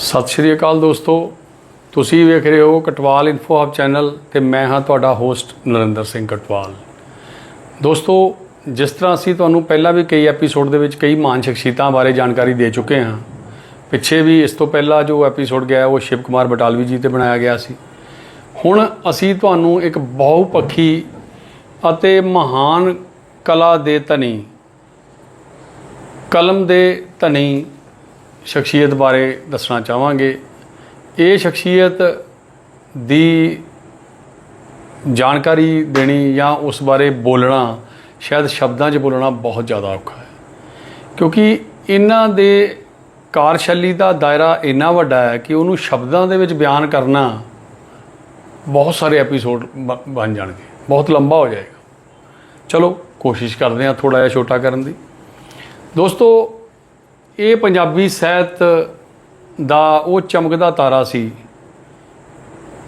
ਸਤਿ ਸ਼੍ਰੀ ਅਕਾਲ ਦੋਸਤੋ। ਤੁਸੀਂ ਵੇਖ ਰਹੇ ਹੋ ਕਟਵਾਲ ਇਨਫੋ ਹਬ ਚੈਨਲ ਤੇ ਮੈਂ ਹਾਂ ਤੁਹਾਡਾ ਹੋਸਟ ਨਰਿੰਦਰ ਸਿੰਘ ਕਟਵਾਲ। ਦੋਸਤੋ, ਜਿਸ ਤਰ੍ਹਾਂ ਅਸੀਂ ਤੁਹਾਨੂੰ ਪਹਿਲਾਂ ਵੀ ਕਈ ਐਪੀਸੋਡ ਦੇ ਵਿੱਚ ਕਈ ਮਹਾਨ ਸ਼ਖਸੀਅਤਾਂ ਬਾਰੇ ਜਾਣਕਾਰੀ ਦੇ ਚੁੱਕੇ ਹਾਂ, ਪਿੱਛੇ ਵੀ ਇਸ ਤੋਂ ਪਹਿਲਾਂ ਜੋ ਐਪੀਸੋਡ ਗਿਆ ਉਹ ਸ਼ਿਵ ਕੁਮਾਰ ਬਟਾਲਵੀ ਜੀ ਤੇ ਬਣਾਇਆ ਗਿਆ ਸੀ। ਹੁਣ ਅਸੀਂ ਤੁਹਾਨੂੰ ਇੱਕ ਬਹੁਪੱਖੀ ਅਤੇ ਮਹਾਨ ਕਲਾ ਦੇ ਧਨੀ, ਕਲਮ ਦੇ ਧਨੀ ਸ਼ਖਸੀਅਤ ਬਾਰੇ ਦੱਸਣਾ ਚਾਹਾਂਗੇ। ਇਹ ਸ਼ਖਸੀਅਤ ਦੀ ਜਾਣਕਾਰੀ ਦੇਣੀ ਜਾਂ ਉਸ ਬਾਰੇ ਬੋਲਣਾ, ਸ਼ਾਇਦ ਸ਼ਬਦਾਂ 'ਚ ਬੋਲਣਾ ਬਹੁਤ ਜ਼ਿਆਦਾ ਔਖਾ ਹੈ। ਕਿਉਂਕਿ ਇਹਨਾਂ ਦੇ ਕਾਰਸ਼ੈਲੀ ਦਾ ਦਾਇਰਾ ਇੰਨਾ ਵੱਡਾ ਹੈ ਕਿ ਉਹਨੂੰ ਸ਼ਬਦਾਂ ਦੇ ਵਿੱਚ ਬਿਆਨ ਕਰਨਾ ਬਹੁਤ ਸਾਰੇ ਐਪੀਸੋਡ ਬਣ ਜਾਣਗੇ। ਬਹੁਤ ਲੰਬਾ ਹੋ ਜਾਏਗਾ। ਚਲੋ, ਕੋਸ਼ਿਸ਼ ਕਰਦੇ ਹਾਂ ਥੋੜਾ ਜਿਹਾ ਛੋਟਾ ਕਰਨ ਦੀ। ਦੋਸਤੋ ਇਹ ਪੰਜਾਬੀ ਸਾਹਿਤ ਦਾ ਉਹ ਚਮਕਦਾ ਤਾਰਾ ਸੀ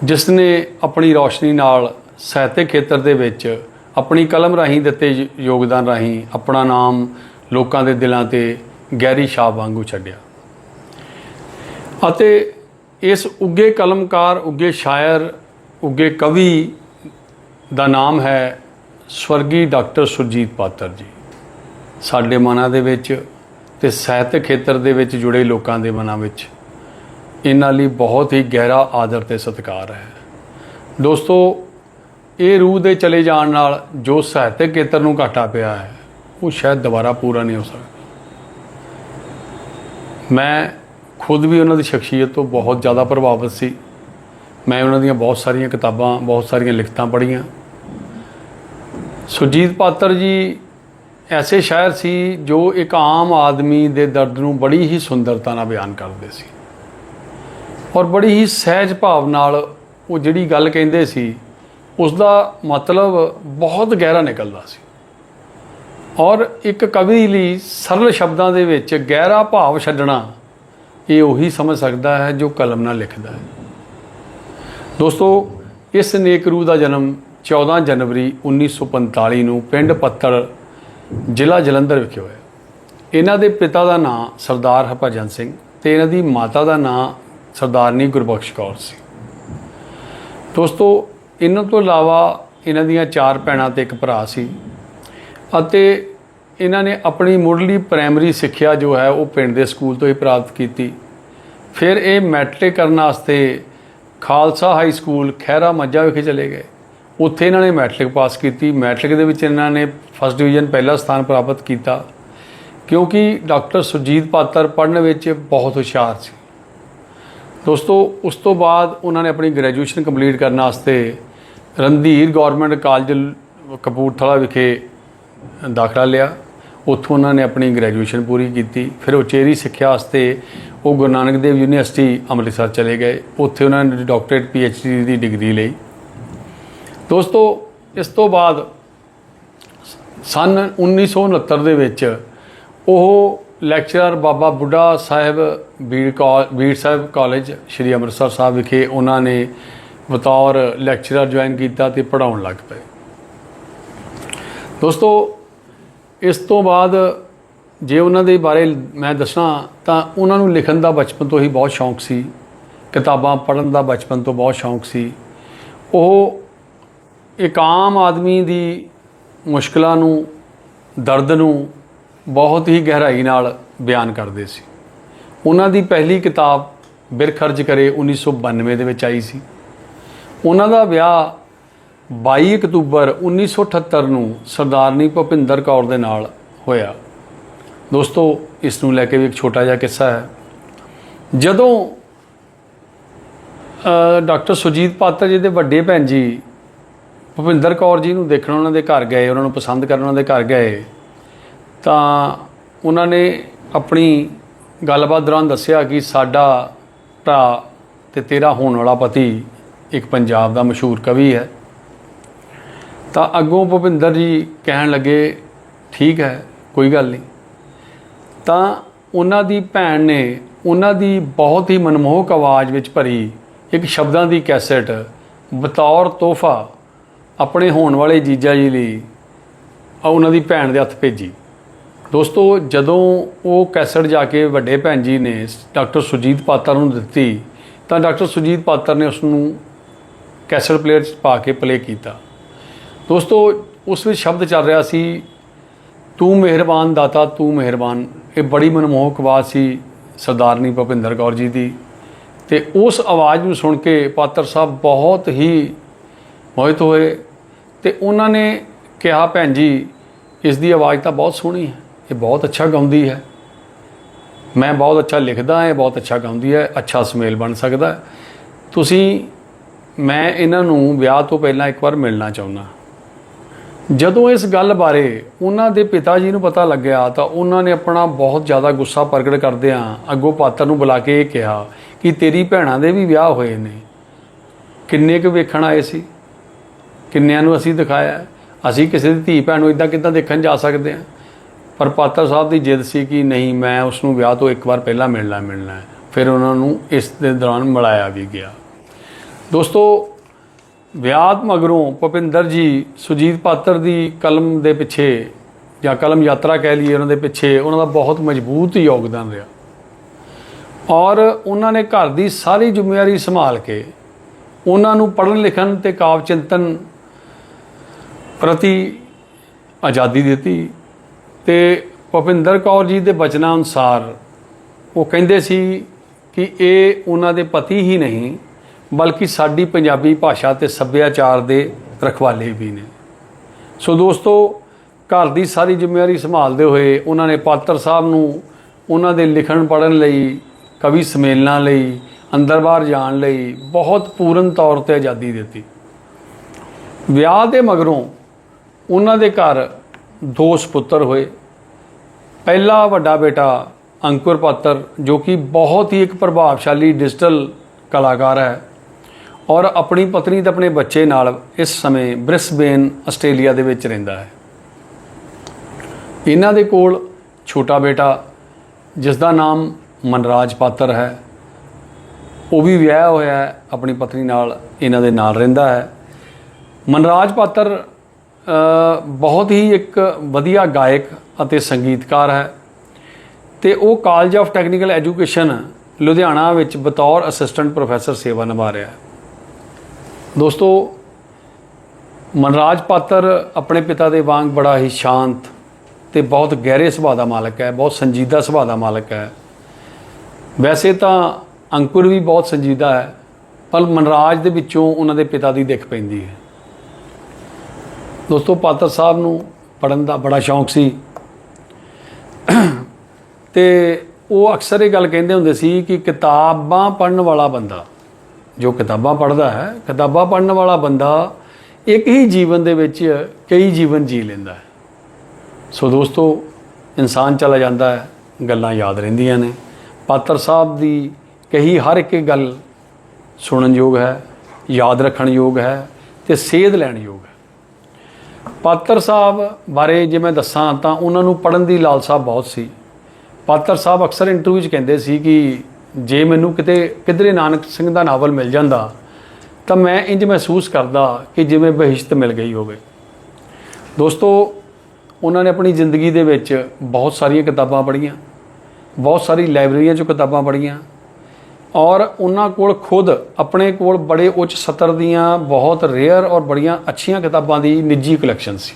ਜਿਸ ਨੇ ਆਪਣੀ ਰੌਸ਼ਨੀ ਨਾਲ ਸਾਹਿਤਕ ਖੇਤਰ ਦੇ ਵਿੱਚ ਆਪਣੀ ਕਲਮ ਰਾਹੀਂ ਦਿੱਤੇ ਯੋਗਦਾਨ ਰਾਹੀਂ ਆਪਣਾ ਨਾਮ ਲੋਕਾਂ ਦੇ ਦਿਲਾਂ ਤੇ ਗਹਿਰੀ ਛਾਪ ਵਾਂਗੂ ਛੱਡਿਆ। ਅਤੇ ਇਸ ਉੱਗੇ ਕਲਮਕਾਰ, ਉੱਗੇ ਸ਼ਾਇਰ, ਉੱਗੇ ਕਵੀ ਦਾ ਨਾਮ ਹੈ ਸਵਰਗੀ ਡਾਕਟਰ ਸੁਰਜੀਤ ਪਾਤਰ ਜੀ। ਸਾਡੇ ਮਨਾਂ ਦੇ ਵਿੱਚ ਤੇ ਸਾਹਿਤਕ ਖੇਤਰ ਦੇ ਵਿੱਚ ਜੁੜੇ ਲੋਕਾਂ ਦੇ ਮਨਾਂ ਵਿੱਚ ਇਹਨਾਂ ਲਈ ਬਹੁਤ ਹੀ ਗਹਿਰਾ ਆਦਰ ਤੇ ਸਤਿਕਾਰ ਹੈ। ਦੋਸਤੋ, ਇਹ ਰੂਹ ਦੇ ਚਲੇ ਜਾਣ ਨਾਲ ਜੋ ਸਾਹਿਤਕ ਖੇਤਰ ਨੂੰ ਘਾਟਾ ਪਿਆ ਹੈ, ਉਹ ਸ਼ਾਇਦ ਦੁਬਾਰਾ ਪੂਰਾ ਨਹੀਂ ਹੋ ਸਕਦਾ। ਮੈਂ ਖੁਦ ਵੀ ਉਹਨਾਂ ਦੀ ਸ਼ਖਸੀਅਤ ਤੋਂ ਬਹੁਤ ਜ਼ਿਆਦਾ ਪ੍ਰਭਾਵਿਤ ਸੀ। ਮੈਂ ਉਹਨਾਂ ਦੀਆਂ ਬਹੁਤ ਸਾਰੀਆਂ ਕਿਤਾਬਾਂ, ਬਹੁਤ ਸਾਰੀਆਂ ਲਿਖਤਾਂ ਪੜ੍ਹੀਆਂ। ਸੁਰਜੀਤ ਪਾਤਰ ਜੀ ਐਸੇ ਸ਼ਾਇਰ ਸੀ ਜੋ ਇੱਕ ਆਮ ਆਦਮੀ ਦੇ ਦਰਦ ਨੂੰ ਬੜੀ ਹੀ ਸੁੰਦਰਤਾ ਨਾਲ ਬਿਆਨ ਕਰਦੇ ਸੀ। ਔਰ ਬੜੀ ਹੀ ਸਹਿਜ ਭਾਵ ਨਾਲ ਉਹ ਜਿਹੜੀ ਗੱਲ ਕਹਿੰਦੇ ਸੀ ਉਸ ਦਾ ਮਤਲਬ ਬਹੁਤ ਗਹਿਰਾ ਨਿਕਲਦਾ ਸੀ। ਔਰ ਇੱਕ ਕਵੀ ਲਈ ਸਰਲ ਸ਼ਬਦਾਂ ਦੇ ਵਿੱਚ ਗਹਿਰਾ ਭਾਵ ਛੱਡਣਾ ਇਹ ਉਹੀ ਸਮਝ ਸਕਦਾ ਹੈ ਜੋ ਕਲਮ ਨਾਲ ਲਿਖਦਾ ਹੈ। ਦੋਸਤੋ, ਇਸ ਨੇਕ ਰੂਹ ਦਾ ਜਨਮ 14 ਜਨਵਰੀ 1945 ਨੂੰ ਪਿੰਡ ਪੱਤਲ ਜ਼ਿਲ੍ਹਾ ਜਲੰਧਰ ਵਿਖੇ ਹੋਇਆ। ਇਹਨਾਂ ਦੇ ਪਿਤਾ ਦਾ ਨਾਂ ਸਰਦਾਰ ਹਰਭਜਨ ਸਿੰਘ ਤੇ ਇਹਨਾਂ ਦੀ ਮਾਤਾ ਦਾ ਨਾਂ ਸਰਦਾਰਨੀ ਗੁਰਬਖਸ਼ ਕੌਰ ਸੀ। ਦੋਸਤੋ, ਇਹਨਾਂ ਤੋਂ ਇਲਾਵਾ ਇਹਨਾਂ ਦੀਆਂ ਚਾਰ ਭੈਣਾਂ ਤੇ ਇੱਕ ਭਰਾ ਸੀ ਅਤੇ ਇਹਨਾਂ ਨੇ ਆਪਣੀ ਮੁੱਢਲੀ ਪ੍ਰਾਇਮਰੀ ਸਿੱਖਿਆ ਜੋ ਹੈ ਉਹ ਪਿੰਡ ਦੇ ਸਕੂਲ ਤੋਂ ਹੀ ਪ੍ਰਾਪਤ ਕੀਤੀ। ਫਿਰ ਇਹ ਮੈਟ੍ਰਿਕ ਕਰਨ ਵਾਸਤੇ ਖਾਲਸਾ ਹਾਈ ਸਕੂਲ ਖਹਿਰਾ ਮੱਝਾ ਵਿਖੇ ਚਲੇ ਗਏ। ਉੱਥੇ ਇਹਨਾਂ ਨੇ ਮੈਟ੍ਰਿਕ ਪਾਸ ਕੀਤੀ। ਮੈਟ੍ਰਿਕ ਦੇ ਵਿੱਚ ਇਹਨਾਂ ਨੇ ਫਸਟ ਡਿਵੀਜ਼ਨ ਪਹਿਲਾ ਸਥਾਨ ਪ੍ਰਾਪਤ ਕੀਤਾ। ਕਿਉਂਕਿ ਡਾਕਟਰ ਸੁਰਜੀਤ ਪਾਤਰ ਪੜ੍ਹਨ ਵਿੱਚ ਬਹੁਤ ਹੁਸ਼ਿਆਰ ਸੀ। ਦੋਸਤੋ, ਉਸ ਤੋਂ ਬਾਅਦ ਉਹਨਾਂ ਨੇ ਆਪਣੀ ਗ੍ਰੈਜੂਏਸ਼ਨ ਕੰਪਲੀਟ ਕਰਨ ਵਾਸਤੇ ਰਣਧੀਰ ਗਵਰਨਮੈਂਟ ਕਾਲਜ ਕਪੂਰਥਲਾ ਵਿਖੇ ਦਾਖਲਾ ਲਿਆ। ਉੱਥੋਂ ਉਹਨਾਂ ਨੇ ਆਪਣੀ ਗ੍ਰੈਜੂਏਸ਼ਨ ਪੂਰੀ ਕੀਤੀ। ਫਿਰ ਉਚੇਰੀ ਸਿੱਖਿਆ ਵਾਸਤੇ ਉਹ ਗੁਰੂ ਨਾਨਕ ਦੇਵ ਯੂਨੀਵਰਸਿਟੀ ਅੰਮ੍ਰਿਤਸਰ ਚਲੇ ਗਏ। ਉੱਥੇ ਉਹਨਾਂ ਨੇ ਡਾਕਟਰੇਟ ਪੀਐਚਡੀ ਦੀ ਡਿਗਰੀ ਲਈ। ਦੋਸਤੋ, ਇਸ ਤੋਂ ਬਾਅਦ ਸਨ 1969 ਦੇ ਵਿੱਚ ਉਹ ਲੈਕਚਰਰ ਬਾਬਾ ਬੁੱਢਾ ਸਾਹਿਬ ਬੀੜ ਕਾ- ਬੀੜ ਸਾਹਿਬ ਕਾਲਜ, ਸ਼੍ਰੀ ਅੰਮ੍ਰਿਤਸਰ ਸਾਹਿਬ ਵਿਖੇ ਉਹਨਾਂ ਨੇ ਬਤੌਰ ਲੈਕਚਰਰ ਜੁਆਇਨ ਕੀਤਾ ਤੇ ਪੜਾਉਣ ਲੱਗ ਪਏ। ਦੋਸਤੋ, ਇਸ ਤੋਂ ਬਾਅਦ ਜੇ ਉਹਨਾਂ ਦੇ ਬਾਰੇ ਮੈਂ ਦੱਸਾਂ, ਤਾਂ ਉਹਨਾਂ ਨੂੰ ਲਿਖਣ ਦਾ ਬਚਪਨ ਤੋਂ ਹੀ ਬਹੁਤ ਸ਼ੌਂਕ ਸੀ, ਕਿਤਾਬਾਂ ਪੜ੍ਹਨ ਦਾ ਬਚਪਨ ਤੋਂ ਬਹੁਤ ਸ਼ੌਂਕ ਸੀ। ਉਹ ਇੱਕ ਆਮ ਆਦਮੀ ਦੀ ਮੁਸ਼ਕਲਾਂ ਨੂੰ, ਦਰਦ ਨੂੰ ਬਹੁਤ ਹੀ ਗਹਿਰਾਈ ਨਾਲ ਬਿਆਨ ਕਰਦੇ ਸੀ। ਉਹਨਾਂ ਦੀ ਪਹਿਲੀ ਕਿਤਾਬ ਬਿਰਖਰਜ ਕਰੇ 1992 ਦੇ ਵਿੱਚ ਆਈ ਸੀ। ਉਹਨਾਂ ਦਾ ਵਿਆਹ 22 ਅਕਤੂਬਰ 1978 ਨੂੰ ਸਰਦਾਰਨੀ ਭੁਪਿੰਦਰ ਕੌਰ ਦੇ ਨਾਲ ਹੋਇਆ। ਦੋਸਤੋ, ਇਸ ਨੂੰ ਲੈ ਕੇ ਵੀ ਇੱਕ ਛੋਟਾ ਜਿਹਾ ਕਿੱਸਾ ਹੈ। ਜਦੋਂ ਡਾਕਟਰ ਸੁਜੀਤ ਪਾਤਰ ਜੀ ਦੇ ਵੱਡੇ ਭੈਣ ਜੀ ਭੁਪਿੰਦਰ ਕੌਰ ਜੀ ਨੂੰ ਦੇਖਣ ਉਹਨਾਂ ਦੇ ਘਰ ਗਏ, ਉਹਨਾਂ ਨੂੰ ਪਸੰਦ ਕਰਨ ਉਹਨਾਂ ਦੇ ਘਰ ਗਏ, ਤਾਂ ਉਹਨਾਂ ਨੇ ਆਪਣੀ ਗੱਲਬਾਤ ਦੌਰਾਨ ਦੱਸਿਆ ਕਿ ਸਾਡਾ ਭਰਾ ਤੇ ਤੇਰਾ ਹੋਣ ਵਾਲਾ ਪਤੀ ਇੱਕ ਪੰਜਾਬ ਦਾ ਮਸ਼ਹੂਰ ਕਵੀ ਹੈ। ਤਾਂ ਅੱਗੋਂ ਭੁਪਿੰਦਰ ਜੀ ਕਹਿਣ ਲੱਗੇ, ਠੀਕ ਹੈ, ਕੋਈ ਗੱਲ ਨਹੀਂ। ਤਾਂ ਉਹਨਾਂ ਦੀ ਭੈਣ ਨੇ ਉਹਨਾਂ ਦੀ ਬਹੁਤ ਹੀ ਮਨਮੋਹਕ ਆਵਾਜ਼ ਵਿੱਚ ਭਰੀ ਇੱਕ ਸ਼ਬਦਾਂ ਦੀ ਕੈਸੇਟ, ਬਤੌਰ ਤੋਹਫਾ। ਆਪਣੇ ਹੋਣ ਵਾਲੇ ਜੀਜਾ ਜੀ ਲਈ ਆ ਉਹਨਾਂ ਦੀ ਭੈਣ ਦੇ ਹੱਥ ਭੇਜੀ। ਦੋਸਤੋ, ਜਦੋਂ ਉਹ ਕੈਸਟ ਜਾ ਕੇ ਵੱਡੇ ਭੈਣ ਜੀ ਨੇ ਡਾਕਟਰ ਸੁਜੀਤ ਪਾਤਰ ਨੂੰ ਦਿੱਤੀ, ਤਾਂ ਡਾਕਟਰ ਸੁਜੀਤ ਪਾਤਰ ਨੇ ਉਸ ਨੂੰ ਕੈਸਟ ਪਲੇਅਰ 'ਚ ਪਾ ਕੇ ਪਲੇ ਕੀਤਾ। ਦੋਸਤੋ, ਉਸ ਵਿੱਚ ਸ਼ਬਦ ਚੱਲ ਰਿਹਾ ਸੀ, ਤੂੰ ਮਿਹਰਬਾਨ ਦਾਤਾ, ਤੂੰ ਮਿਹਰਬਾਨ। ਇਹ ਬੜੀ ਮਨਮੋਹਕ ਆਵਾਜ਼ ਸੀ ਸਰਦਾਰਨੀ ਭੁਪਿੰਦਰ ਕੌਰ ਜੀ ਦੀ। ਤੇ ਉਸ ਆਵਾਜ਼ ਨੂੰ ਸੁਣ ਕੇ ਪਾਤਰ ਸਾਹਿਬ ਬਹੁਤ ਹੀ ਮੋਹਿਤ ਹੋਏ ਤੇ ਉਹਨਾਂ ਨੇ ਕਿਹਾ, ਭੈਣ ਜੀ, ਇਸ ਦੀ ਆਵਾਜ਼ ਤਾਂ ਬਹੁਤ ਸੋਹਣੀ ਹੈ। ਇਹ ਬਹੁਤ ਅੱਛਾ ਗਾਉਂਦੀ ਹੈ। ਮੈਂ ਬਹੁਤ ਅੱਛਾ ਲਿਖਦਾ ਹਾਂ, ਇਹ ਬਹੁਤ ਅੱਛਾ ਗਾਉਂਦੀ ਹੈ, ਅੱਛਾ ਸੁਮੇਲ ਬਣ ਸਕਦਾ ਤੁਸੀਂ, ਮੈਂ ਇਹਨਾਂ ਨੂੰ ਵਿਆਹ ਤੋਂ ਪਹਿਲਾਂ ਇੱਕ ਵਾਰ ਮਿਲਣਾ ਚਾਹੁੰਦਾ ਜਦੋਂ ਇਸ ਗੱਲ ਬਾਰੇ ਉਹਨਾਂ ਦੇ ਪਿਤਾ ਜੀ ਨੂੰ ਪਤਾ ਲੱਗਿਆ, ਤਾਂ ਉਹਨਾਂ ਨੇ ਆਪਣਾ ਬਹੁਤ ਜ਼ਿਆਦਾ ਗੁੱਸਾ ਪ੍ਰਗਟ ਕਰਦਿਆਂ ਅੱਗੋਂ ਪਾਤਰ ਨੂੰ ਬੁਲਾ ਕੇ ਇਹ ਕਿਹਾ ਕਿ ਤੇਰੀ ਭੈਣਾਂ ਦੇ ਵੀ ਵਿਆਹ ਹੋਏ ਨੇ। ਕਿੰਨੇ ਕੁ ਵੇਖਣ ਆਏ ਸੀ? ਕਿੰਨਿਆਂ ਨੂੰ ਅਸੀਂ ਦਿਖਾਇਆ? ਅਸੀਂ ਕਿਸੇ ਦੀ ਧੀ ਭੈਣ ਨੂੰ ਇਦਾਂ ਕਿੱਦਾਂ ਦੇਖਣ ਜਾ ਸਕਦੇ ਹਾਂ? ਪਰ ਪਾਤਰ ਸਾਹਿਬ ਦੀ ਜਿੱਦ ਸੀ ਕਿ ਨਹੀਂ, ਮੈਂ ਉਸ ਨੂੰ ਵਿਆਹ ਤੋਂ ਇੱਕ ਵਾਰ ਪਹਿਲਾਂ ਮਿਲਣਾ ਮਿਲਣਾ ਹੈ। ਫਿਰ ਉਹਨਾਂ ਨੂੰ ਇਸ ਦੇ ਦੌਰਾਨ ਮਿਲਾਇਆ ਵੀ ਗਿਆ। ਦੋਸਤੋ, ਵਿਆਹ ਮਗਰੋਂ ਭੁਪਿੰਦਰ ਜੀ ਸੁਜੀਤ ਪਾਤਰ ਦੀ ਕਲਮ ਦੇ ਪਿੱਛੇ ਜਾਂ ਕਲਮ ਯਾਤਰਾ ਕਹਿ ਲਈਏ ਉਹਨਾਂ ਦੇ ਪਿੱਛੇ ਉਹਨਾਂ ਦਾ ਬਹੁਤ ਮਜ਼ਬੂਤ ਯੋਗਦਾਨ ਰਿਹਾ। ਔਰ ਉਹਨਾਂ ਨੇ ਘਰ ਦੀ ਸਾਰੀ ਜ਼ਿੰਮੇਵਾਰੀ ਸੰਭਾਲ ਕੇ ਉਹਨਾਂ ਨੂੰ ਪੜ੍ਹਨ ਲਿਖਣ ਤੇ ਕਾਵ ਚਿੰਤਨ ਪ੍ਰਤੀ ਆਜ਼ਾਦੀ ਦਿੱਤੀ ਤੇ ਭੁਪਿੰਦਰ ਕੌਰ ਜੀ ਦੇ ਬਚਨਾਂ ਅਨੁਸਾਰ ਉਹ ਕਹਿੰਦੇ ਸੀ ਕਿ ਇਹ ਉਹਨਾਂ ਦੇ ਪਤੀ ਹੀ ਨਹੀਂ, ਬਲਕਿ ਸਾਡੀ ਪੰਜਾਬੀ ਭਾਸ਼ਾ ਤੇ ਸੱਭਿਆਚਾਰ ਦੇ ਰਖਵਾਲੇ ਵੀ ਨੇ। ਸੋ ਦੋਸਤੋ, ਘਰ ਦੀ ਸਾਰੀ ਜ਼ਿੰਮੇਵਾਰੀ ਸੰਭਾਲਦੇ ਹੋਏ ਉਹਨਾਂ ਨੇ ਪਾਤਰ ਸਾਹਿਬ ਨੂੰ ਉਹਨਾਂ ਦੇ ਲਿਖਣ ਪੜ੍ਹਨ ਲਈ, ਕਵੀ ਸੰਮੇਲਨਾਂ ਲਈ, ਅੰਦਰ ਬਾਹਰ ਜਾਣ ਲਈ ਬਹੁਤ ਪੂਰਨ ਤੌਰ ਤੇ ਆਜ਼ਾਦੀ ਦਿੱਤੀ। ਵਿਆਹ ਦੇ ਮਗਰੋਂ ਉਹਨਾਂ ਦੇ ਘਰ ਦੋ ਸੁਪੁੱਤਰ ਹੋਏ। ਪਹਿਲਾ ਵੱਡਾ ਬੇਟਾ ਅੰਕੁਰ ਪਾਤਰ, ਜੋ ਕਿ ਬਹੁਤ ਹੀ ਇੱਕ ਪ੍ਰਭਾਵਸ਼ਾਲੀ ਡਿਜੀਟਲ ਕਲਾਕਾਰ ਹੈ ਔਰ ਆਪਣੀ ਪਤਨੀ ਤੇ ਆਪਣੇ ਬੱਚੇ ਨਾਲ ਇਸ ਸਮੇਂ ਬ੍ਰਿਸਬੇਨ, ਆਸਟ੍ਰੇਲੀਆ ਦੇ ਵਿੱਚ ਰਹਿੰਦਾ ਹੈ। ਇਹਨਾਂ ਦੇ ਕੋਲ ਛੋਟਾ ਬੇਟਾ, ਜਿਸ ਦਾ ਨਾਮ ਮਨਰਾਜ ਪਾਤਰ ਹੈ। ਉਹ ਵੀ ਵਿਆਹ ਹੋਇਆ ਹੈ, ਆਪਣੀ ਪਤਨੀ ਨਾਲ, ਇਹਨਾਂ ਦੇ ਨਾਲ ਰਹਿੰਦਾ ਹੈ। ਮਨਰਾਜ ਪਾਤਰ ਬਹੁਤ ਹੀ ਇੱਕ ਵਧੀਆ ਗਾਇਕ ਅਤੇ ਸੰਗੀਤਕਾਰ ਹੈ ਤੇ ਉਹ college of technical education Ludhiana ਵਿੱਚ ਬਤੌਰ ਅਸਿਸਟੈਂਟ ਪ੍ਰੋਫੈਸਰ ਸੇਵਾ ਨਿਭਾ ਰਿਹਾ ਹੈ। ਦੋਸਤੋ, ਮਨਰਾਜ ਪਾਤਰ ਆਪਣੇ ਪਿਤਾ ਦੇ ਵਾਂਗ ਬੜਾ ਹੀ ਸ਼ਾਂਤ ਤੇ ਬਹੁਤ ਗਹਿਰੇ ਸੁਭਾਅ ਦਾ ਮਾਲਕ ਹੈ, ਬਹੁਤ ਸੰਜੀਦਾ ਸੁਭਾਅ ਦਾ ਮਾਲਕ ਹੈ। ਵੈਸੇ ਤਾਂ ਅੰਕੁਰ ਵੀ ਬਹੁਤ ਸੰਜੀਦਾ ਹੈ, ਪਰ ਮਨਰਾਜ ਦੇ ਵਿੱਚੋਂ ਉਹਨਾਂ ਦੇ ਪਿਤਾ ਦੀ ਦਿੱਖ ਪੈਂਦੀ ਹੈ। ਦੋਸਤੋ ਪਾਤਰ ਸਾਹਿਬ ਨੂੰ ਪੜਨ ਦਾ ਬੜਾ ਸ਼ੌਂਕ ਸੀ। ਤੇ ਉਹ ਅਕਸਰ ਇਹ ਗੱਲ ਕਹਿੰਦੇ ਹੁੰਦੇ ਸੀ ਕਿ ਕਿਤਾਬਾਂ ਪੜਨ ਵਾਲਾ ਬੰਦਾ, ਜੋ ਕਿਤਾਬਾਂ ਪੜਦਾ ਹੈ, ਕਿਤਾਬਾਂ ਪੜਨ ਵਾਲਾ ਬੰਦਾ ਇੱਕ ਹੀ ਜੀਵਨ ਦੇ ਵਿੱਚ ਕਈ ਜੀਵਨ ਜੀ ਲੈਂਦਾ ਹੈ। ਸੋ ਦੋਸਤੋ, ਇਨਸਾਨ ਚਲਾ ਜਾਂਦਾ ਹੈ, ਗੱਲਾਂ ਯਾਦ ਰਹਿੰਦੀਆਂ ਨੇ। ਪਾਤਰ ਸਾਹਿਬ ਦੀ ਕਹੀ ਹਰ ਇੱਕ ਗੱਲ ਸੁਣਨ ਯੋਗ ਹੈ, ਯਾਦ ਰੱਖਣ ਯੋਗ ਹੈ ਤੇ ਸੇਧ ਲੈਣ ਯੋਗ ਹੈ। ਪਾਤਰ ਸਾਹਿਬ ਬਾਰੇ ਜੇ ਮੈਂ ਦੱਸਾਂ ਤਾਂ ਉਹਨਾਂ ਨੂੰ ਪੜਨ ਦੀ ਲਾਲਸਾ ਬਹੁਤ ਸੀ। ਪਾਤਰ ਸਾਹਿਬ ਅਕਸਰ ਇੰਟਰਵਿਊ 'ਚ ਕਹਿੰਦੇ ਸੀ ਕਿ ਜੇ ਮੈਨੂੰ ਕਿਤੇ, ਕਿਧਰੇ ਨਾਨਕ ਸਿੰਘ ਦਾ ਨਾਵਲ ਮਿਲ ਜਾਂਦਾ, ਤਾਂ ਮੈਂ ਇੰਜ ਮਹਿਸੂਸ ਕਰਦਾ ਕਿ ਜਿਵੇਂ ਬਹਿਸ਼ਤ ਮਿਲ ਗਈ ਹੋਵੇ। ਦੋਸਤੋ, ਉਹਨਾਂ ਨੇ ਆਪਣੀ ਜ਼ਿੰਦਗੀ ਦੇ ਵਿੱਚ ਬਹੁਤ ਸਾਰੀਆਂ ਕਿਤਾਬਾਂ ਪੜ੍ਹੀਆਂ, ਬਹੁਤ ਸਾਰੀ ਲਾਇਬ੍ਰੇਰੀਆਂ 'ਚੋਂ ਕਿਤਾਬਾਂ ਪੜ੍ਹੀਆਂ ਔਰ ਉਹਨਾਂ ਕੋਲ ਖੁਦ ਆਪਣੇ ਕੋਲ ਬੜੇ ਉੱਚ ਸਤਰ ਦੀਆਂ ਬਹੁਤ ਰੇਅਰ ਔਰ ਬੜੀਆਂ ਅੱਛੀਆਂ ਕਿਤਾਬਾਂ ਦੀ ਨਿੱਜੀ ਕਲੈਕਸ਼ਨ ਸੀ।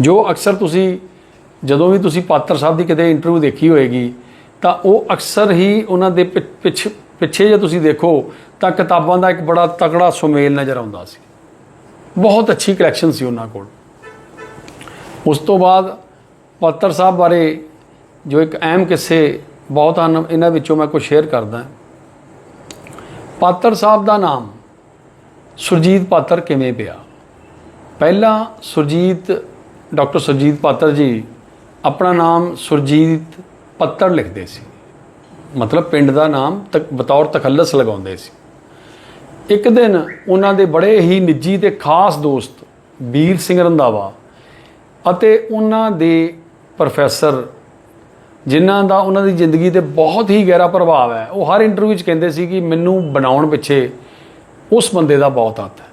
ਜੋ ਅਕਸਰ ਤੁਸੀਂ, ਜਦੋਂ ਵੀ ਤੁਸੀਂ ਪਾਤਰ ਸਾਹਿਬ ਦੀ ਕਿਤੇ ਇੰਟਰਵਿਊ ਦੇਖੀ ਹੋਏਗੀ, ਤਾਂ ਉਹ ਅਕਸਰ ਹੀ ਉਹਨਾਂ ਦੇ ਪਿ- ਪਿੱਛ, ਪਿੱਛੇ ਜੇ ਤੁਸੀਂ ਦੇਖੋ, ਤਾਂ ਕਿਤਾਬਾਂ ਦਾ ਇੱਕ ਬੜਾ ਤਕੜਾ ਸੁਮੇਲ ਨਜ਼ਰ ਆਉਂਦਾ ਸੀ। ਬਹੁਤ ਅੱਛੀ ਕਲੈਕਸ਼ਨ ਸੀ ਉਹਨਾਂ ਕੋਲ। ਉਸ ਤੋਂ ਬਾਅਦ ਪਾਤਰ ਸਾਹਿਬ ਬਾਰੇ ਜੋ ਇੱਕ ਅਹਿਮ ਕਿੱਸੇ ਬਹੁਤ ਹਨ, ਇਹਨਾਂ ਵਿੱਚੋਂ ਮੈਂ ਕੁਝ ਸ਼ੇਅਰ ਕਰਦਾ ਪਾਤਰ ਸਾਹਿਬ ਦਾ ਨਾਮ ਸੁਰਜੀਤ ਪਾਤਰ ਕਿਵੇਂ ਪਿਆ? ਪਹਿਲਾਂ ਸੁਰਜੀਤ, ਡਾਕਟਰ ਸੁਰਜੀਤ ਪਾਤਰ ਜੀ ਆਪਣਾ ਨਾਮ ਸੁਰਜੀਤ ਪੱਤਰ ਲਿਖਦੇ ਸੀ। ਮਤਲਬ ਪਿੰਡ ਦਾ ਨਾਮ ਤਕ ਬਤੌਰ ਤਖੱਲਸ ਲਗਾਉਂਦੇ ਸੀ। ਇੱਕ ਦਿਨ ਉਹਨਾਂ ਦੇ ਬੜੇ ਹੀ ਨਿੱਜੀ ਤੇ ਖਾਸ ਦੋਸਤ ਵੀਰ ਸਿੰਘ ਰੰਧਾਵਾ ਅਤੇ ਉਹਨਾਂ ਦੇ ਪ੍ਰੋਫੈਸਰ ਜਿਨ੍ਹਾਂ ਦਾ ਉਹਨਾਂ ਦੀ ਜ਼ਿੰਦਗੀ ਤੇ ਬਹੁਤ ਹੀ ਗਹਿਰਾ ਪ੍ਰਭਾਵ ਹੈ। ਉਹ ਹਰ ਇੰਟਰਵਿਊ 'ਚ ਕਹਿੰਦੇ ਸੀ ਕਿ ਮੈਨੂੰ ਬਣਾਉਣ ਪਿੱਛੇ ਉਸ ਬੰਦੇ ਦਾ ਬਹੁਤ ਹੱਥ ਹੈ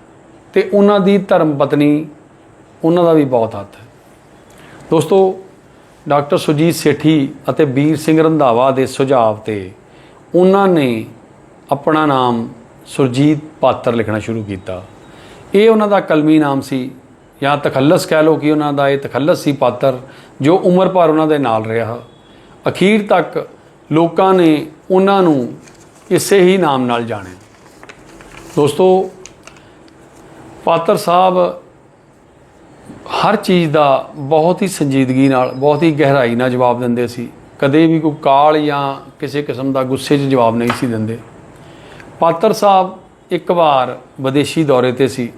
ਤੇ ਉਹਨਾਂ ਦੀ ਧਰਮ ਪਤਨੀ ਉਹਨਾਂ ਦਾ ਵੀ ਬਹੁਤ ਹੱਥ ਹੈ। ਦੋਸਤੋ, ਡਾਕਟਰ ਸੁਜੀਤ ਸੇਠੀ ਅਤੇ ਵੀਰ ਸਿੰਘ ਰੰਧਾਵਾ ਦੇ ਸੁਝਾਅ ਤੇ ਉਹਨਾਂ ਨੇ ਆਪਣਾ ਨਾਮ ਸੁਰਜੀਤ ਪਾਤਰ ਲਿਖਣਾ ਸ਼ੁਰੂ ਕੀਤਾ। ਇਹ ਉਹਨਾਂ ਦਾ ਕਲਮੀ ਨਾਮ ਸੀ, ਜਾਂ ਤਖੱਲਸ ਕਹਿ ਲਓ ਕਿ ਉਹਨਾਂ ਦਾ ਇਹ ਤਖੱਲਸ ਸੀ ਪਾਤਰ, ਜੋ ਉਮਰ ਭਰ ਉਹਨਾਂ ਦੇ ਨਾਲ ਰਿਹਾ। ਅਖੀਰ ਤੱਕ ਲੋਕਾਂ ਨੇ ਉਹਨਾਂ ਨੂੰ ਇਸੇ ਹੀ ਨਾਮ ਨਾਲ ਜਾਣਿਆ। ਦੋਸਤੋ, ਪਾਤਰ ਸਾਹਿਬ ਹਰ ਚੀਜ਼ ਦਾ ਬਹੁਤ ਹੀ ਸੰਜੀਦਗੀ ਨਾਲ, ਬਹੁਤ ਹੀ ਗਹਿਰਾਈ ਨਾਲ ਜਵਾਬ ਦਿੰਦੇ ਸੀ। ਕਦੇ ਵੀ ਕੋਈ ਕਾਲ ਜਾਂ ਕਿਸੇ ਕਿਸਮ ਦਾ ਗੁੱਸੇ 'ਚ ਜਵਾਬ ਨਹੀਂ ਸੀ ਦਿੰਦੇ। ਪਾਤਰ ਸਾਹਿਬ ਇੱਕ ਵਾਰ ਵਿਦੇਸ਼ੀ ਦੌਰੇ ਤੇ ਸੀ।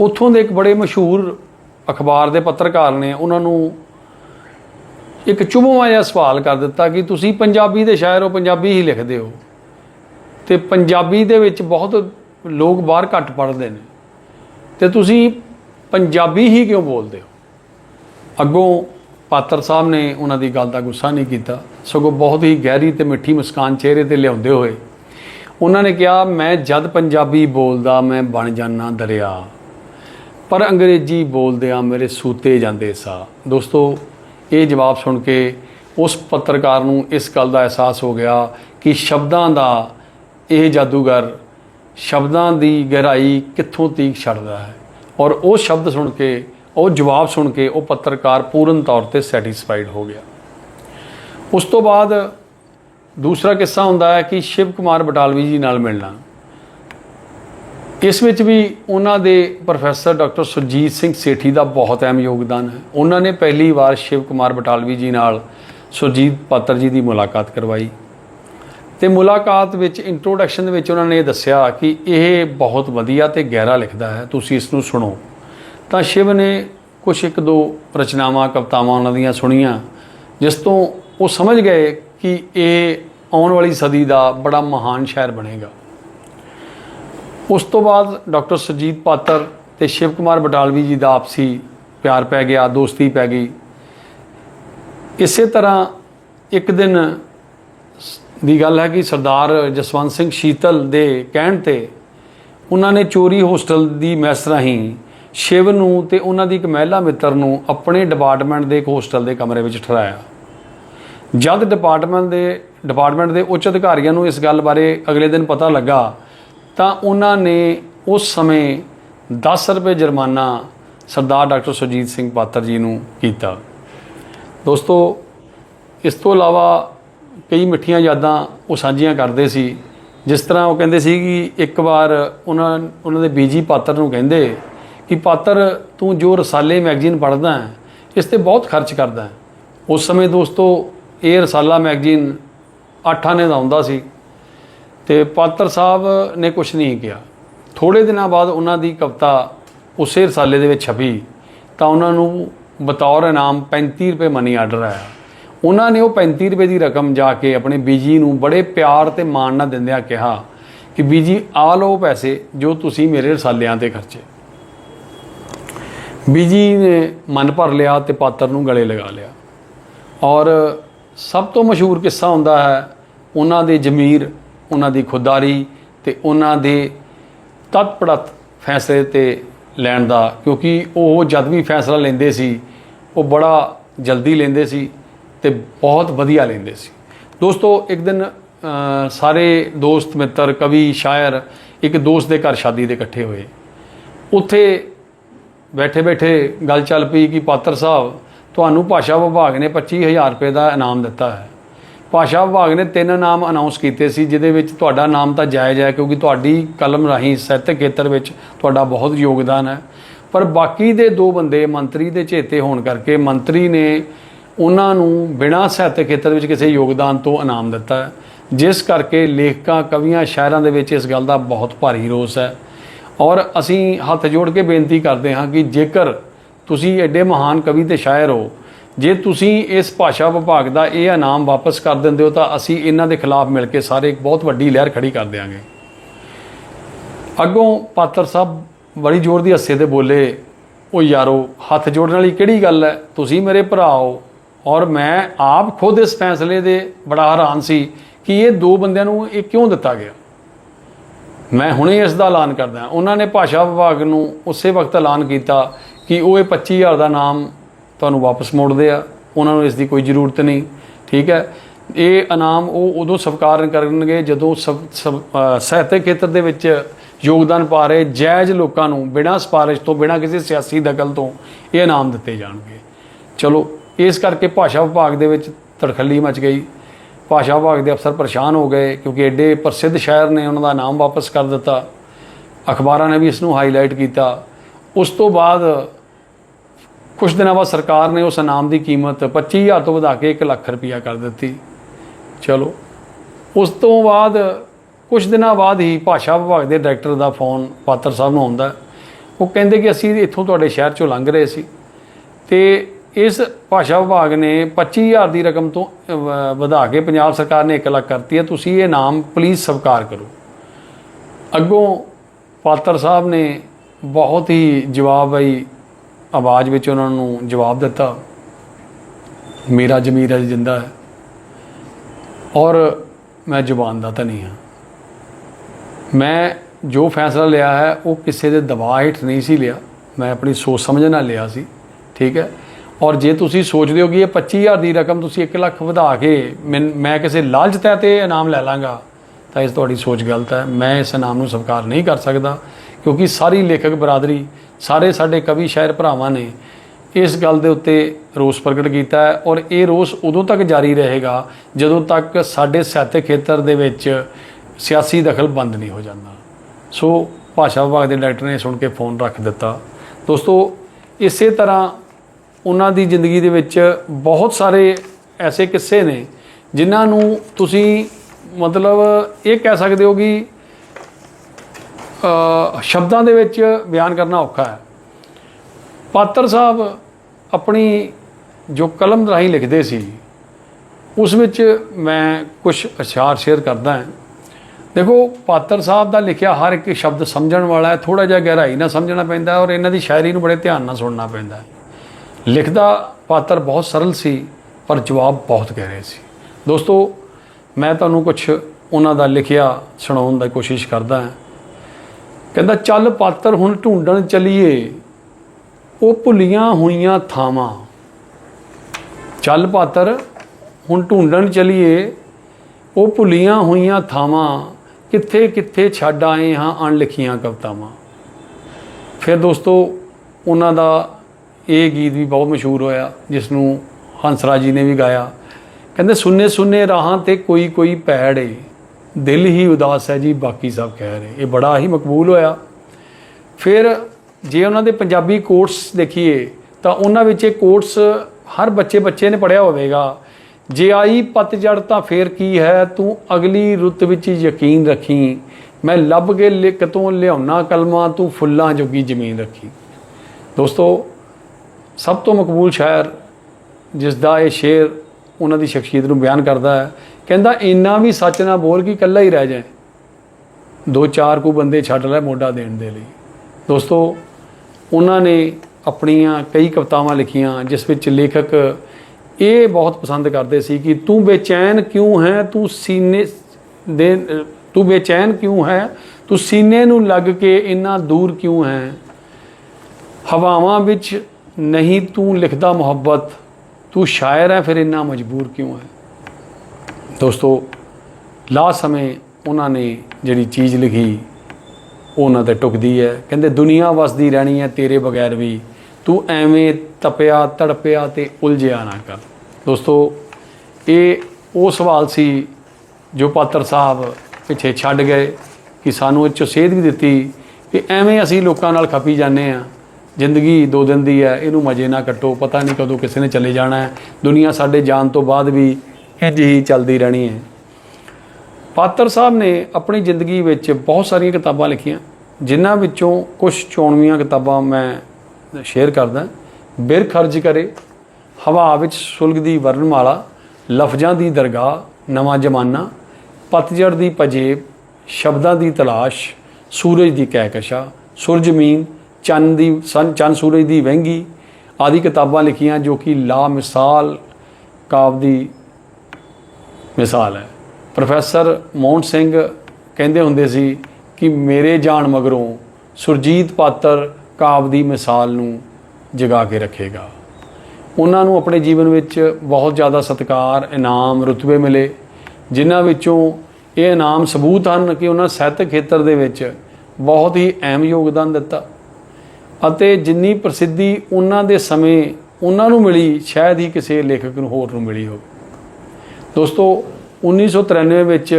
ਉੱਥੋਂ ਦੇ ਇੱਕ ਬੜੇ ਮਸ਼ਹੂਰ ਅਖਬਾਰ ਦੇ ਪੱਤਰਕਾਰ ਨੇ ਉਹਨਾਂ ਨੂੰ ਇੱਕ ਚੁਭਵਾਂ ਜਿਹਾ ਸਵਾਲ ਕਰ ਦਿੱਤਾ ਕਿ ਤੁਸੀਂ ਪੰਜਾਬੀ ਦੇ ਸ਼ਾਇਰ ਹੋ, ਪੰਜਾਬੀ ਹੀ ਲਿਖਦੇ ਹੋ। ਤੇ ਪੰਜਾਬੀ ਦੇ ਵਿੱਚ ਬਹੁਤ ਲੋਕ ਬਾਹਰ ਘੱਟ ਪੜ੍ਹਦੇ ਨੇ। ਤੇ ਤੁਸੀਂ ਪੰਜਾਬੀ ਹੀ ਕਿਉਂ ਬੋਲਦੇ ਹੋ? ਅੱਗੋਂ ਪਾਤਰ ਸਾਹਿਬ ਨੇ ਉਹਨਾਂ ਦੀ ਗੱਲ ਦਾ ਗੁੱਸਾ ਨਹੀਂ ਕੀਤਾ। ਸਗੋਂ ਬਹੁਤ ਹੀ ਗਹਿਰੀ ਤੇ ਮਿੱਠੀ ਮੁਸਕਾਨ ਚਿਹਰੇ ਤੇ ਲਿਆਉਂਦੇ ਹੋਏ ਉਹਨਾਂ ਨੇ ਕਿਹਾ, ਮੈਂ ਜਦ ਪੰਜਾਬੀ ਬੋਲਦਾ, ਮੈਂ ਬਣ ਜਾਣਾ ਦਰਿਆ। ਪਰ ਅੰਗਰੇਜ਼ੀ ਬੋਲਦਿਆਂ ਮੇਰੇ ਸੂਤੇ ਜਾਂਦੇ ਸਾ ਦੋਸਤੋ ਇਹ ਜਵਾਬ ਸੁਣ ਕੇ ਉਸ ਪੱਤਰਕਾਰ ਨੂੰ ਇਸ ਗੱਲ ਦਾ ਅਹਿਸਾਸ ਹੋ ਗਿਆ ਕਿ ਸ਼ਬਦਾਂ ਦਾ ਇਹ ਜਾਦੂਗਰ ਸ਼ਬਦਾਂ ਦੀ ਗਹਿਰਾਈ ਕਿੱਥੋਂ ਤੀਕ ਛੱਡਦਾ ਹੈ। ਔਰ ਉਹ ਸ਼ਬਦ ਸੁਣ ਕੇ, ਉਹ ਜਵਾਬ ਸੁਣ ਕੇ ਉਹ ਪੱਤਰਕਾਰ ਪੂਰਨ ਤੌਰ ਤੇ ਸੈਟੀਸਫਾਈਡ ਹੋ ਗਿਆ। ਉਸ ਤੋਂ ਬਾਅਦ ਦੂਸਰਾ ਕਿੱਸਾ ਹੁੰਦਾ ਹੈ ਕਿ ਸ਼ਿਵ ਕੁਮਾਰ ਬਟਾਲਵੀ ਜੀ ਨਾਲ ਮਿਲਣਾ। ਇਸ ਵਿੱਚ ਵੀ ਉਹਨਾਂ ਦੇ ਪ੍ਰੋਫੈਸਰ ਡਾਕਟਰ ਸੁਰਜੀਤ ਸਿੰਘ ਸੇਠੀ ਦਾ ਬਹੁਤ ਅਹਿਮ ਯੋਗਦਾਨ ਹੈ। ਉਹਨਾਂ ਨੇ ਪਹਿਲੀ ਵਾਰ ਸ਼ਿਵ ਕੁਮਾਰ ਬਟਾਲਵੀ ਜੀ ਨਾਲ ਸੁਰਜੀਤ ਪਾਤਰ ਜੀ ਦੀ ਮੁਲਾਕਾਤ ਕਰਵਾਈ। ਤੇ ਮੁਲਾਕਾਤ ਵਿੱਚ ਇੰਟਰੋਡਕਸ਼ਨ ਦੇ ਵਿੱਚ ਉਹਨਾਂ ਨੇ ਇਹ ਦੱਸਿਆ ਕਿ ਇਹ ਬਹੁਤ ਵਧੀਆ ਤੇ ਗਹਿਰਾ ਲਿਖਦਾ ਹੈ। ਤੁਸੀਂ ਇਸ ਨੂੰ ਸੁਣੋ। ਤਾਂ ਸ਼ਿਵ ਨੇ ਕੁਝ ਇੱਕ ਦੋ ਰਚਨਾਵਾਂ, ਕਵਿਤਾਵਾਂ ਉਹਨਾਂ ਦੀਆਂ ਸੁਣੀਆਂ, ਜਿਸ ਤੋਂ ਉਹ ਸਮਝ ਗਏ ਕਿ ਇਹ ਆਉਣ ਵਾਲੀ ਸਦੀ ਦਾ ਬੜਾ ਮਹਾਨ ਸ਼ਾਇਰ ਬਣੇਗਾ। ਉਸ ਤੋਂ ਬਾਅਦ ਡਾਕਟਰ ਸੁਰਜੀਤ ਪਾਤਰ ਤੇ ਸ਼ਿਵ ਕੁਮਾਰ ਬਟਾਲਵੀ ਜੀ ਦਾ ਆਪਸੀ ਪਿਆਰ ਪੈ ਗਿਆ, ਦੋਸਤੀ ਪੈ ਗਈ। ਇਸੇ ਤਰ੍ਹਾਂ ਇੱਕ ਦਿਨ ਦੀ ਗੱਲ ਹੈ ਕਿ ਸਰਦਾਰ ਜਸਵੰਤ ਸਿੰਘ ਸ਼ੀਤਲ ਦੇ ਕਹਿਣ ਤੇ ਉਹਨਾਂ ਨੇ ਚੋਰੀ ਹੋਸਟਲ ਦੀ ਮੈਸ ਰਾਹੀਂ ਸ਼ਿਵ ਨੂੰ ਤੇ ਉਹਨਾਂ ਦੀ ਇੱਕ ਮਹਿਲਾ ਮਿੱਤਰ ਨੂੰ ਆਪਣੇ ਡਿਪਾਰਟਮੈਂਟ ਦੇ ਇੱਕ ਹੋਸਟਲ ਦੇ ਕਮਰੇ ਵਿੱਚ ਠਹਿਰਾਇਆ। ਜਦ ਡਿਪਾਰਟਮੈਂਟ ਦੇ ਡਿਪਾਰਟਮੈਂਟ ਦੇ ਉੱਚ ਅਧਿਕਾਰੀਆਂ ਨੂੰ ਇਸ ਗੱਲ ਬਾਰੇ ਅਗਲੇ ਦਿਨ ਪਤਾ ਲੱਗਾ ਤਾਂ ਉਹਨਾਂ ਨੇ ਉਸ ਸਮੇਂ 10 ਰੁਪਏ ਜੁਰਮਾਨਾ ਸਰਦਾਰ ਡਾਕਟਰ ਸੁਰਜੀਤ ਸਿੰਘ ਪਾਤਰ ਜੀ ਨੂੰ ਕੀਤਾ। ਦੋਸਤੋ, ਇਸ ਤੋਂ ਇਲਾਵਾ ਕਈ ਮਿੱਠੀਆਂ ਯਾਦਾਂ ਉਹ ਸਾਂਝੀਆਂ ਕਰਦੇ ਸੀ। ਜਿਸ ਤਰ੍ਹਾਂ ਉਹ ਕਹਿੰਦੇ ਸੀ ਕਿ ਇੱਕ ਵਾਰ ਉਹਨਾਂ ਉਹਨਾਂ ਦੇ ਬੀਜੀ ਪਾਤਰ ਨੂੰ ਕਹਿੰਦੇ ਕਿ, ਪਾਤਰ, ਤੂੰ ਜੋ ਰਸਾਲੇ ਮੈਗਜ਼ੀਨ ਪੜ੍ਹਦਾ ਹੈ, ਇਸ ਤੇ ਬਹੁਤ ਖਰਚ ਕਰਦਾ ਹੈ। ਉਸ ਸਮੇਂ ਦੋਸਤੋ, ਇਹ ਰਸਾਲਾ ਮੈਗਜ਼ੀਨ 8 ਆਨੇ ਦਾ ਆਉਂਦਾ ਸੀ। ਤੇ ਪਾਤਰ ਸਾਹਿਬ ਨੇ ਕੁਝ ਨਹੀਂ ਕਿਹਾ। ਥੋੜੇ ਦਿਨਾਂ ਬਾਅਦ ਉਹਨਾਂ ਦੀ ਕਵਿਤਾ ਉਸੇ ਰਸਾਲੇ ਦੇ ਵਿੱਚ ਛਪੀ ਤਾਂ ਉਹਨਾਂ ਨੂੰ ਬਤੌਰ ਇਨਾਮ 35 ਰੁਪਏ ਮਨੀ ਆਰਡਰ ਆਇਆ। ਉਹਨਾਂ ਨੇ ਉਹ 35 ਰੁਪਏ ਦੀ ਰਕਮ ਜਾ ਕੇ ਆਪਣੇ ਬੀਜੀ ਨੂੰ ਬੜੇ ਪਿਆਰ ਤੇ ਮਾਣ ਨਾਲ ਦਿੰਦਿਆਂ ਕਿਹਾ ਕਿ ਬੀਜੀ, ਆ ਲਓ ਪੈਸੇ ਜੋ ਤੁਸੀਂ ਮੇਰੇ ਰਸਾਲਿਆਂ ਤੇ ਖਰਚੇ। ਬੀਜੀ ਨੇ ਮਨ ਭਰ ਲਿਆ ਤੇ ਪਾਤਰ ਨੂੰ ਗਲੇ ਲਗਾ ਲਿਆ। ਔਰ ਸਭ ਤੋਂ ਮਸ਼ਹੂਰ ਕਿੱਸਾ ਹੁੰਦਾ ਹੈ, ਉਹਨਾਂ ਦੇ ਜ਼ਮੀਰ ਉਹਨਾਂ ਦੀ ਖੁਦਾਰੀ ਤੇ ਉਹਨਾਂ ਦੇ ਤਤਪੜਤ ਫੈਸਲੇ ਤੇ ਲੈਣ ਦਾ, ਕਿਉਂਕਿ ਉਹ ਜਦ ਵੀ ਫੈਸਲਾ ਲੈਂਦੇ ਸੀ, ਉਹ ਬੜਾ ਜਲਦੀ ਲੈਂਦੇ ਸੀ ਤੇ ਬਹੁਤ ਵਧੀਆ ਲੈਂਦੇ ਸੀ। ਦੋਸਤੋ, ਇੱਕ ਦਿਨ ਸਾਰੇ ਦੋਸਤ, ਮਿੱਤਰ, ਕਵੀ, ਸ਼ਾਇਰ, ਇੱਕ ਦੋਸਤ ਦੇ ਘਰ ਸ਼ਾਦੀ ਦੇ ਇਕੱਠੇ ਹੋਏ। ਉੱਥੇ ਬੈਠੇ ਬੈਠੇ ਗੱਲ ਚੱਲ ਪਈ ਕਿ ਪਾਤਰ ਸਾਹਿਬ, ਤੁਹਾਨੂੰ ਭਾਸ਼ਾ ਵਿਭਾਗ ਨੇ 25000 ਰੁਪਏ ਦਾ ਇਨਾਮ ਦਿੱਤਾ ਹੈ। ਭਾਸ਼ਾ ਵਿਭਾਗ ਨੇ ਤਿੰਨ ਨਾਮ ਅਨਾਉਂਸ ਕੀਤੇ ਸੀ, ਜਿਹਦੇ ਵਿੱਚ ਤੁਹਾਡਾ ਨਾਮ ਤਾਂ ਜਾਇਜ਼ ਹੈ, ਕਿਉਂਕਿ ਤੁਹਾਡੀ ਕਲਮ ਰਾਹੀਂ ਸਾਹਿਤਕ ਖੇਤਰ ਵਿੱਚ ਤੁਹਾਡਾ ਬਹੁਤ ਯੋਗਦਾਨ ਹੈ। ਪਰ ਬਾਕੀ ਦੇ ਦੋ ਬੰਦੇ ਮੰਤਰੀ ਦੇ ਚੇਤੇ ਹੋਣ ਕਰਕੇ ਮੰਤਰੀ ਨੇ ਉਹਨਾਂ ਨੂੰ ਬਿਨਾਂ ਸਾਹਿਤਕ ਖੇਤਰ ਵਿੱਚ ਕਿਸੇ ਯੋਗਦਾਨ ਤੋਂ ਇਨਾਮ ਦਿੱਤਾ ਜਿਸ ਕਰਕੇ ਲੇਖਕਾਂ, ਕਵੀਆਂ ਸ਼ਾਇਰਾਂ ਦੇ ਵਿੱਚ ਇਸ ਗੱਲ ਦਾ ਬਹੁਤ ਭਾਰੀ ਰੋਸ ਹੈ। ਔਰ ਅਸੀਂ ਹੱਥ ਜੋੜ ਕੇ ਬੇਨਤੀ ਕਰਦੇ ਹਾਂ ਕਿ ਜੇਕਰ ਤੁਸੀਂ ਐਡੇ ਮਹਾਨ ਕਵੀ ਤੇ ਸ਼ਾਇਰ ਹੋ ਜੇ ਤੁਸੀਂ ਇਸ ਭਾਸ਼ਾ ਵਿਭਾਗ ਦਾ ਇਹ ਇਨਾਮ ਵਾਪਸ ਕਰ ਦਿੰਦੇ ਹੋ ਤਾਂ ਅਸੀਂ ਇਹਨਾਂ ਦੇ ਖਿਲਾਫ ਮਿਲ ਕੇ ਸਾਰੇ ਇੱਕ ਬਹੁਤ ਵੱਡੀ ਲਹਿਰ ਖੜੀ ਕਰ ਦਿਆਂਗੇ। ਅੱਗੋਂ ਪਾਤਰ ਸਾਹਿਬ ਬੜੀ ਜ਼ੋਰ ਦੀ ਹੱਸੇ ਤੇ ਬੋਲੇ ਉਹ ਯਾਰੋ, ਹੱਥ ਜੋੜਨ ਵਾਲੀ ਕਿਹੜੀ ਗੱਲ ਹੈ? ਤੁਸੀਂ ਮੇਰੇ ਭਰਾ ਹੋ ਔਰ ਮੈਂ ਆਪ ਖੁਦ ਇਸ ਫੈਸਲੇ ਦੇ ਬੜਾ ਹੈਰਾਨ ਸੀ ਕਿ ਇਹ ਦੋ ਬੰਦਿਆਂ ਨੂੰ ਇਹ ਕਿਉਂ ਦਿੱਤਾ ਗਿਆ? ਮੈਂ ਹੁਣੇ ਇਸ ਦਾ ਐਲਾਨ ਕਰਦਾ ਉਹਨਾਂ ਨੇ ਭਾਸ਼ਾ ਵਿਭਾਗ ਨੂੰ ਉਸੇ ਵਕਤ ਐਲਾਨ ਕੀਤਾ ਕਿ ਉਹ ਇਹ 25000 ਦਾ ਨਾਮ ਤੁਹਾਨੂੰ ਵਾਪਸ ਮੋੜਦੇ ਆ, ਉਹਨਾਂ ਨੂੰ ਇਸ ਦੀ ਕੋਈ ਜ਼ਰੂਰਤ ਨਹੀਂ, ਠੀਕ ਹੈ? ਇਹ ਇਨਾਮ ਉਹ ਉਦੋਂ ਸਵੀਕਾਰ ਕਰਨਗੇ ਜਦੋਂ ਸਭ ਸਾਹਿਤਕ ਖੇਤਰ ਦੇ ਵਿੱਚ ਯੋਗਦਾਨ ਪਾ ਰਹੇ ਜਾਇਜ਼ ਲੋਕਾਂ ਨੂੰ ਬਿਨਾਂ ਸਿਫਾਰਿਸ਼ ਤੋਂ, ਬਿਨਾਂ ਕਿਸੇ ਸਿਆਸੀ ਦਖਲ ਤੋਂ ਇਹ ਇਨਾਮ ਦਿੱਤੇ ਜਾਣਗੇ। ਚਲੋ, ਇਸ ਕਰਕੇ ਭਾਸ਼ਾ ਵਿਭਾਗ ਦੇ ਵਿੱਚ ਤੜਖੱਲੀ ਮਚ ਗਈ। ਭਾਸ਼ਾ ਵਿਭਾਗ ਦੇ ਅਫਸਰ ਪਰੇਸ਼ਾਨ ਹੋ ਗਏ ਕਿਉਂਕਿ ਐਡੇ ਪ੍ਰਸਿੱਧ ਸ਼ਾਇਰ ਨੇ ਉਹਨਾਂ ਦਾ ਨਾਮ ਵਾਪਸ ਕਰ ਦਿੱਤਾ। ਅਖਬਾਰਾਂ ਨੇ ਵੀ ਇਸ ਨੂੰ ਹਾਈਲਾਈਟ ਕੀਤਾ। ਉਸ ਤੋਂ ਬਾਅਦ ਕੁਝ ਦਿਨਾਂ ਬਾਅਦ ਸਰਕਾਰ ਨੇ ਉਸ ਇਨਾਮ ਦੀ ਕੀਮਤ 25000 ਤੋਂ ਵਧਾ ਕੇ 1 ਲੱਖ ਰੁਪਇਆ ਕਰ ਦਿੱਤੀ। ਚਲੋ, ਉਸ ਤੋਂ ਬਾਅਦ ਕੁਝ ਦਿਨਾਂ ਬਾਅਦ ਹੀ ਭਾਸ਼ਾ ਵਿਭਾਗ ਦੇ ਡਾਇਰੈਕਟਰ ਦਾ ਫੋਨ ਪਾਤਰ ਸਾਹਿਬ ਨੂੰ ਆਉਂਦਾ। ਉਹ ਕਹਿੰਦੇ ਕਿ ਅਸੀਂ ਇੱਥੋਂ ਤੁਹਾਡੇ ਸ਼ਹਿਰ ਚੋਂ ਲੰਘ ਰਹੇ ਸੀ ਤੇ ਇਸ ਭਾਸ਼ਾ ਵਿਭਾਗ ਨੇ 25000 ਦੀ ਰਕਮ ਤੋਂ ਵਧਾ ਕੇ ਪੰਜਾਬ ਸਰਕਾਰ ਨੇ 1 ਲੱਖ ਕਰਤੀ ਹੈ। ਤੁਸੀਂ ਇਹ ਨਾਮ ਪਲੀਜ਼ ਸਵੀਕਾਰ ਕਰੋ। ਅੱਗੋਂ ਪਾਤਰ ਸਾਹਿਬ ਨੇ ਬਹੁਤ ਹੀ ਜਵਾਬ ਆਈ ਆਵਾਜ਼ ਵਿੱਚ ਉਹਨਾਂ ਨੂੰ ਜਵਾਬ ਦਿੱਤਾ, ਮੇਰਾ ਜ਼ਮੀਰ ਅਜ ਜਿੰਦਾ ਹੈ ਔਰ ਮੈਂ ਜ਼ੁਬਾਨ ਦਾ ਧਨੀ ਹਾਂ। ਮੈਂ ਜੋ ਫੈਸਲਾ ਲਿਆ ਹੈ, ਉਹ ਕਿਸੇ ਦੇ ਦਬਾਅ ਹੇਠ ਨਹੀਂ ਸੀ ਲਿਆ। ਮੈਂ ਆਪਣੀ ਸੋਚ ਸਮਝ ਨਾਲ ਲਿਆ ਸੀ, ਠੀਕ ਹੈ? ਔਰ ਜੇ ਤੁਸੀਂ ਸੋਚਦੇ ਹੋ ਕਿ ਇਹ 25000 ਦੀ ਰਕਮ ਤੁਸੀਂ 1 ਲੱਖ ਵਧਾ ਕੇ ਮੈਨ- ਮੈਂ ਕਿਸੇ ਲਾਲਚ ਤਹਿ 'ਤੇ ਇਨਾਮ ਲੈ ਲਾਂਗਾ, ਤਾਂ ਇਸ ਤੁਹਾਡੀ ਸੋਚ ਗਲਤ ਹੈ। ਮੈਂ ਇਸ ਇਨਾਮ ਨੂੰ ਸਵੀਕਾਰ ਨਹੀਂ ਕਰ ਸਕਦਾ, ਕਿਉਂਕਿ ਸਾਰੀ ਲੇਖਕ ਬਰਾਦਰੀ ਸਾਰੇ ਸਾਡੇ ਕਵੀ ਸ਼ਾਇਰ ਭਰਾਵਾਂ ਨੇ ਇਸ ਗੱਲ ਦੇ ਉੱਤੇ ਰੋਸ ਪ੍ਰਗਟ ਕੀਤਾ ਹੈ ਔਰ ਇਹ ਰੋਸ ਉਦੋਂ ਤੱਕ ਜਾਰੀ ਰਹੇਗਾ ਜਦੋਂ ਤੱਕ ਸਾਡੇ ਸਾਹਿਤਕ ਖੇਤਰ ਦੇ ਵਿੱਚ ਸਿਆਸੀ ਦਖਲ ਬੰਦ ਨਹੀਂ ਹੋ ਜਾਂਦਾ। ਸੋ ਭਾਸ਼ਾ ਵਿਭਾਗ ਦੇ ਡਾਇਰੈਕਟਰ ਨੇ ਸੁਣ ਕੇ ਫੋਨ ਰੱਖ ਦਿੱਤਾ। ਦੋਸਤੋ, ਇਸੇ ਤਰ੍ਹਾਂ ਉਹਨਾਂ ਦੀ ਜ਼ਿੰਦਗੀ ਦੇ ਵਿੱਚ ਬਹੁਤ ਸਾਰੇ ਐਸੇ ਕਿੱਸੇ ਨੇ ਜਿਨ੍ਹਾਂ ਨੂੰ ਤੁਸੀਂ ਮਤਲਬ ਇਹ ਕਹਿ ਸਕਦੇ ਹੋ ਕਿ ਸ਼ਬਦਾਂ ਦੇ ਵਿੱਚ ਬਿਆਨ ਕਰਨਾ ਔਖਾ ਹੈ। ਪਾਤਰ ਸਾਹਿਬ ਆਪਣੀ ਜੋ ਕਲਮ ਰਾਹੀਂ ਲਿਖਦੇ ਸੀ, ਉਸ ਵਿੱਚ ਮੈਂ ਕੁਝ ਅਸ਼ਾਰ ਸ਼ੇਅਰ ਕਰਦਾ ਹਾਂ। ਦੇਖੋ, ਪਾਤਰ ਸਾਹਿਬ ਦਾ ਲਿਖਿਆ ਹਰ ਇੱਕ ਸ਼ਬਦ ਸਮਝਣ ਵਾਲਾ ਹੈ ਥੋੜਾ ਜਿਹਾ ਗਹਿਰਾਈ ਨਾਲ ਸਮਝਣਾ ਪੈਂਦਾ ਔਰ ਇਹਨਾਂ ਦੀ ਸ਼ਾਇਰੀ ਨੂੰ ਬੜੇ ਧਿਆਨ ਨਾਲ ਸੁਣਨਾ ਪੈਂਦਾ ਲਿਖਦਾ ਪਾਤਰ ਬਹੁਤ ਸਰਲ ਸੀ, ਪਰ ਜਵਾਬ ਬਹੁਤ ਗਹਿਰੇ ਸੀ। ਦੋਸਤੋ, ਮੈਂ ਤੁਹਾਨੂੰ ਕੁਝ ਉਹਨਾਂ ਦਾ ਲਿਖਿਆ ਸੁਣਾਉਣ ਦੀ ਕੋਸ਼ਿਸ਼ ਕਰਦਾ ਹਾਂ। ਕਹਿੰਦਾ, ਚੱਲ ਪਾਤਰ, ਹੁਣ ਢੂੰਡਣ ਚਲੀਏ। ਉਹ ਭੁੱਲੀਆਂ ਹੋਈਆਂ ਥਾਵਾਂ। ਚੱਲ ਪਾਤਰ, ਹੁਣ ਢੂੰਡਣ ਚਲੀਏ। ਉਹ ਭੁੱਲੀਆਂ ਹੋਈਆਂ ਥਾਵਾਂ, ਕਿੱਥੇ ਕਿੱਥੇ ਛੱਡ ਆਏ ਹਾਂ ਅਣਲਿਖੀਆਂ ਕਵਿਤਾਵਾਂ। ਫਿਰ ਦੋਸਤੋ, ਉਹਨਾਂ ਦਾ ਇਹ ਗੀਤ ਵੀ ਬਹੁਤ ਮਸ਼ਹੂਰ ਹੋਇਆ, ਜਿਸ ਨੂੰ ਹੰਸਰਾਜ ਜੀ ਨੇ ਵੀ ਗਾਇਆ। ਕਹਿੰਦੇ, ਸੁੰਨੇ ਸੁੰਨੇ ਰਾਹਾਂ ਤੇ ਕੋਈ ਕੋਈ ਪੈੜ ਏ ਦਿਲ ਹੀ ਉਦਾਸ ਹੈ ਜੀ, ਬਾਕੀ ਸਭ ਕਹਿ ਰਹੇ ਇਹ ਬੜਾ ਹੀ ਮਕਬੂਲ ਹੋਇਆ। ਫਿਰ ਜੇ ਉਹਨਾਂ ਦੇ ਪੰਜਾਬੀ ਕੋਰਸ ਦੇਖੀਏ, ਤਾਂ ਉਹਨਾਂ ਵਿੱਚ ਇਹ ਕੋਰਸ ਹਰ ਬੱਚੇ ਬੱਚੇ ਨੇ ਪੜਿਆ ਹੋਵੇਗਾ। ਜੇ ਆਈ ਪਤਝੜ ਤਾਂ ਫੇਰ ਕੀ ਹੈ? ਤੂੰ ਅਗਲੀ ਰੁੱਤ ਵਿੱਚ ਯਕੀਨ ਰੱਖੀ। ਮੈਂ ਲੱਭ ਕੇ ਲਿਖ ਤੋਂ ਲਿਆਉਣਾ ਕਲਮਾਂ, ਤੂੰ ਫੁੱਲਾਂ ਜੋਗੀ ਜ਼ਮੀਨ ਰੱਖੀ। ਦੋਸਤੋ, ਸਭ ਤੋਂ ਮਕਬੂਲ ਸ਼ਾਇਰ ਜਿਸ ਦਾ ਇਹ ਸ਼ੇਰ ਉਹਨਾਂ ਦੀ ਸ਼ਖਸੀਅਤ ਨੂੰ ਬਿਆਨ ਕਰਦਾ ਹੈ ਕਹਿੰਦਾ, ਇੰਨਾ ਵੀ ਸੱਚ ਨਾ ਬੋਲ ਕਿ ਇਕੱਲਾ ਹੀ ਰਹਿ ਜਾਏ। ਦੋ ਚਾਰ ਕੋ ਬੰਦੇ ਛੱਡ ਲੈ ਮੋਢਾ ਦੇਣ ਦੇ ਲਈ। ਦੋਸਤੋ, ਉਹਨਾਂ ਨੇ ਆਪਣੀਆਂ ਕਈ ਕਵਿਤਾਵਾਂ ਲਿਖੀਆਂ, ਜਿਸ ਵਿੱਚ ਲੇਖਕ ਇਹ ਬਹੁਤ ਪਸੰਦ ਕਰਦੇ ਸੀ ਕਿ ਤੂੰ ਬੇਚੈਨ ਕਿਉਂ ਹੈ, ਤੂੰ ਸੀਨੇ ਦੇ, ਤੂੰ ਬੇਚੈਨ ਕਿਉਂ ਹੈ, ਤੂੰ ਸੀਨੇ ਨੂੰ ਲੱਗ ਕੇ ਇੰਨਾ ਦੂਰ ਕਿਉਂ ਹੈ? ਹਵਾਵਾਂ ਵਿੱਚ ਨਹੀਂ ਤੂੰ ਲਿਖਦਾ ਮੁਹੱਬਤ, ਤੂੰ ਸ਼ਾਇਰ ਹੈ, ਫਿਰ ਇੰਨਾ ਮਜਬੂਰ ਕਿਉਂ ਹੈ? ਦੋਸਤੋ ਲਾ ਸਮੇਂ ਉਹਨਾਂ ਨੇ ਜਿਹੜੀ ਚੀਜ਼ ਲਿਖੀ, ਉਹ ਉਹਨਾਂ ਤੇ ਟੁਕਦੀ ਹੈ। ਕਹਿੰਦੇ, ਦੁਨੀਆ ਵਸਦੀ ਰਹਿਣੀ ਹੈ ਤੇਰੇ ਬਗੈਰ ਵੀ। ਤੂੰ ਐਵੇਂ ਤਪਿਆ, ਤੜਪਿਆ ਤੇ ਉਲਝਿਆ ਨਾ ਕਰ। ਦੋਸਤੋ, ਇਹ ਉਹ ਸਵਾਲ ਸੀ ਜੋ ਪਾਤਰ ਸਾਹਿਬ ਪਿੱਛੇ ਛੱਡ ਗਏ ਕਿ ਸਾਨੂੰ ਇਹ 'ਚੋਂ ਸੇਧ ਵੀ ਦਿੱਤੀ ਕਿ ਐਵੇਂ ਅਸੀਂ ਲੋਕਾਂ ਨਾਲ ਖਪੀ ਜਾਂਦੇ ਆ ਜ਼ਿੰਦਗੀ ਦੋ ਦਿਨ ਦੀ ਹੈ, ਇਹਨੂੰ ਮਜ਼ੇ ਨਾ ਕੱਟੋ, ਪਤਾ ਨਹੀਂ ਕਦੋਂ ਕਿਸੇ ਨੇ ਚਲੇ ਜਾਣਾ ਹੈ। ਦੁਨੀਆ ਸਾਡੇ ਜਾਣ ਤੋਂ ਬਾਅਦ ਵੀ ਇੰਝ ਹੀ ਚੱਲਦੀ ਰਹਿਣੀ ਹੈ। ਪਾਤਰ ਸਾਹਿਬ ਨੇ ਆਪਣੀ ਜ਼ਿੰਦਗੀ ਵਿੱਚ ਬਹੁਤ ਸਾਰੀਆਂ ਕਿਤਾਬਾਂ ਲਿਖੀਆਂ, ਜਿਨ੍ਹਾਂ ਵਿੱਚੋਂ ਕੁਝ ਚੋਣਵੀਆਂ ਕਿਤਾਬਾਂ ਮੈਂ ਸ਼ੇਅਰ ਕਰਦਾ। ਬਿਰ ਖਰਜ ਕਰੇ, ਹਵਾ ਵਿੱਚ ਸੁਲਗਦੀ ਵਰਣਮਾਲਾ ਲਫ਼ਜ਼ਾਂ ਦੀ ਦਰਗਾਹ, ਨਵਾਂ ਜ਼ਮਾਨਾ, ਪਤਝੜ ਦੀ ਪਜੇਬ ਸ਼ਬਦਾਂ ਦੀ ਤਲਾਸ਼, ਸੂਰਜ ਦੀ ਕਹਿਕਸ਼ਾ, ਸੁਰਜਮੀਨ, ਚੰਨ ਦੀ ਸਨ ਚੰਨ ਸੂਰਜ ਦੀ ਵਹਿੰਗੀ ਆਦਿ ਕਿਤਾਬਾਂ ਲਿਖੀਆਂ ਜੋ ਕਿ ਲਾ ਮਿਸਾਲ ਕਾਵ ਦੀ ਮਿਸਾਲ ਹੈ। ਪ੍ਰੋਫੈਸਰ ਮੋਹਨ ਸਿੰਘ ਕਹਿੰਦੇ ਹੁੰਦੇ ਸੀ ਕਿ ਮੇਰੇ ਜਾਣ ਮਗਰੋਂ ਸੁਰਜੀਤ ਪਾਤਰ ਕਾਵ ਦੀ ਮਿਸਾਲ ਨੂੰ ਜਗਾ ਕੇ ਰੱਖੇਗਾ। ਉਹਨਾਂ ਨੂੰ ਆਪਣੇ ਜੀਵਨ ਵਿੱਚ ਬਹੁਤ ਜ਼ਿਆਦਾ ਸਤਿਕਾਰ, ਇਨਾਮ, ਰੁਤਬੇ ਮਿਲੇ, ਜਿਨ੍ਹਾਂ ਵਿੱਚੋਂ ਇਹ ਇਨਾਮ ਸਬੂਤ ਹਨ ਕਿ ਉਹਨਾਂ ਸਾਹਿਤਕ ਖੇਤਰ ਦੇ ਵਿੱਚ ਬਹੁਤ ਹੀ ਅਹਿਮ ਯੋਗਦਾਨ ਦਿੱਤਾ ਅਤੇ ਜਿੰਨੀ ਪ੍ਰਸਿੱਧੀ ਉਹਨਾਂ ਦੇ ਸਮੇਂ ਉਹਨਾਂ ਨੂੰ ਮਿਲੀ, ਸ਼ਾਇਦ ਹੀ ਕਿਸੇ ਲੇਖਕ ਨੂੰ ਹੋਰ ਨੂੰ ਮਿਲੀ ਹੋਵੇ। ਦੋਸਤੋ 1993 ਵਿੱਚ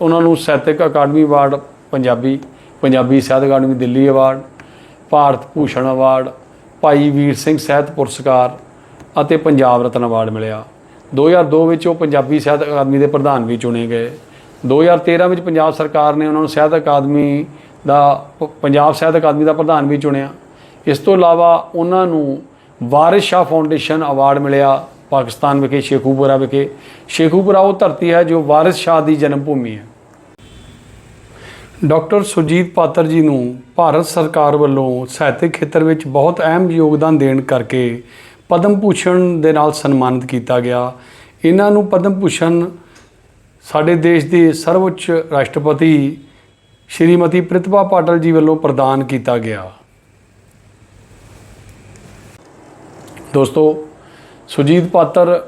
ਉਹਨਾਂ ਨੂੰ ਸਾਹਿਤਕ ਅਕਾਦਮੀ award, Punjabi Punjabi Sahit Akademi Delhi award, Bharat Bhushan award, Bhai Vir Singh ਸਾਹਿਤ ਪੁਰਸਕਾਰ ਅਤੇ ਪੰਜਾਬ ਰਤਨ ਅਵਾਰਡ ਮਿਲਿਆ। 2002 ਵਿੱਚ ਉਹ ਪੰਜਾਬੀ ਸਾਹਿਤ ਅਕਾਦਮੀ ਦੇ ਪ੍ਰਧਾਨ ਵੀ ਚੁਣੇ ਗਏ। 2013 ਵਿੱਚ ਪੰਜਾਬ ਸਰਕਾਰ ਨੇ ਉਹਨਾਂ ਨੂੰ ਸਾਹਿਤ ਅਕਾਦਮੀ ਦਾ ਪੰਜਾਬ ਸਾਹਿਤ ਅਕਾਦਮੀ ਦਾ ਪ੍ਰਧਾਨ ਵੀ ਚੁਣਿਆ। ਇਸ ਤੋਂ ਇਲਾਵਾ ਉਹਨਾਂ ਨੂੰ ਵਾਰਿਸ ਸ਼ਾਹ ਫਾਊਂਡੇਸ਼ਨ ਅਵਾਰਡ ਮਿਲਿਆ। ਪਾਕਿਸਤਾਨ ਵਿਖੇ ਸ਼ੇਖੂਪੁਰਾ ਵਿਖੇ। ਸ਼ੇਖੂਪੁਰਾ ਉਹ ਧਰਤੀ ਹੈ ਜੋ ਵਾਰਿਸ ਸ਼ਾਹ ਦੀ ਜਨਮ ਭੂਮੀ ਹੈ। ਡਾਕਟਰ ਸੁਰਜੀਤ ਪਾਤਰ ਜੀ ਨੂੰ ਭਾਰਤ ਸਰਕਾਰ ਵੱਲੋਂ ਸਾਹਿਤਕ ਖੇਤਰ ਵਿੱਚ ਬਹੁਤ ਅਹਿਮ ਯੋਗਦਾਨ ਦੇਣ ਕਰਕੇ ਪਦਮ ਭੂਸ਼ਣ ਦੇ ਨਾਲ ਸਨਮਾਨਿਤ ਕੀਤਾ ਗਿਆ। ਇਹਨਾਂ ਨੂੰ ਪਦਮ ਭੂਸ਼ਣ ਸਾਡੇ ਦੇਸ਼ ਦੇ ਸਰਵਉੱਚ ਰਾਸ਼ਟਰਪਤੀ ਸ਼੍ਰੀਮਤੀ ਪ੍ਰਿਤਪਾ ਪਾਟਲ ਜੀ ਵੱਲੋਂ ਪ੍ਰਦਾਨ ਕੀਤਾ ਗਿਆ। ਦੋਸਤੋ ਸੁਜੀਤ ਪਾਤਰ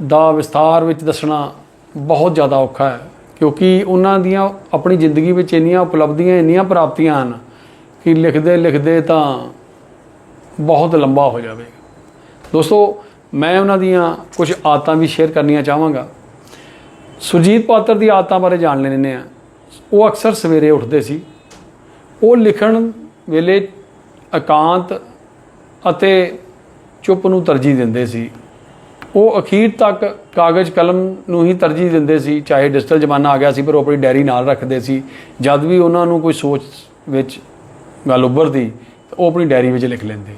ਦਾ ਵਿਸਥਾਰ ਵਿੱਚ ਦੱਸਣਾ ਬਹੁਤ ਜ਼ਿਆਦਾ ਔਖਾ ਹੈ, ਕਿਉਂਕਿ ਉਹਨਾਂ ਦੀਆਂ ਆਪਣੀ ਜ਼ਿੰਦਗੀ ਵਿੱਚ ਇੰਨੀਆਂ ਉਪਲਬਧੀਆਂ, ਇੰਨੀਆਂ ਪ੍ਰਾਪਤੀਆਂ ਹਨ ਕਿ ਲਿਖਦੇ ਲਿਖਦੇ ਤਾਂ ਬਹੁਤ ਲੰਬਾ ਹੋ ਜਾਵੇਗਾ। ਦੋਸਤੋ, ਮੈਂ ਉਹਨਾਂ ਦੀਆਂ ਕੁਝ ਆਦਤਾਂ ਵੀ ਸ਼ੇਅਰ ਕਰਨੀਆਂ ਚਾਹਾਂਗਾ। ਸੁਰਜੀਤ ਪਾਤਰ ਦੀ ਆਦਤਾਂ ਬਾਰੇ ਜਾਣ ਲੈਣੇ ਆ ਉਹ ਅਕਸਰ ਸਵੇਰੇ ਉੱਠਦੇ ਸੀ। ਉਹ ਲਿਖਣ ਵੇਲੇ ਇਕਾਂਤ ਅਤੇ ਚੁੱਪ ਨੂੰ ਤਰਜੀਹ ਦਿੰਦੇ ਸੀ। ਉਹ ਅਖੀਰ ਤੱਕ ਕਾਗਜ਼ ਕਲਮ ਨੂੰ ਹੀ ਤਰਜੀਹ ਦਿੰਦੇ ਸੀ। ਚਾਹੇ ਡਿਜੀਟਲ ਜ਼ਮਾਨਾ ਆ ਗਿਆ ਸੀ, ਪਰ ਉਹ ਆਪਣੀ ਡਾਇਰੀ ਨਾਲ ਰੱਖਦੇ ਸੀ। ਜਦ ਵੀ ਉਹਨਾਂ ਨੂੰ ਕੋਈ ਸੋਚ ਵਿੱਚ ਗੱਲ ਉੱਭਰਦੀ ਤਾਂ ਉਹ ਆਪਣੀ ਡਾਇਰੀ ਵਿੱਚ ਲਿਖ ਲੈਂਦੇ।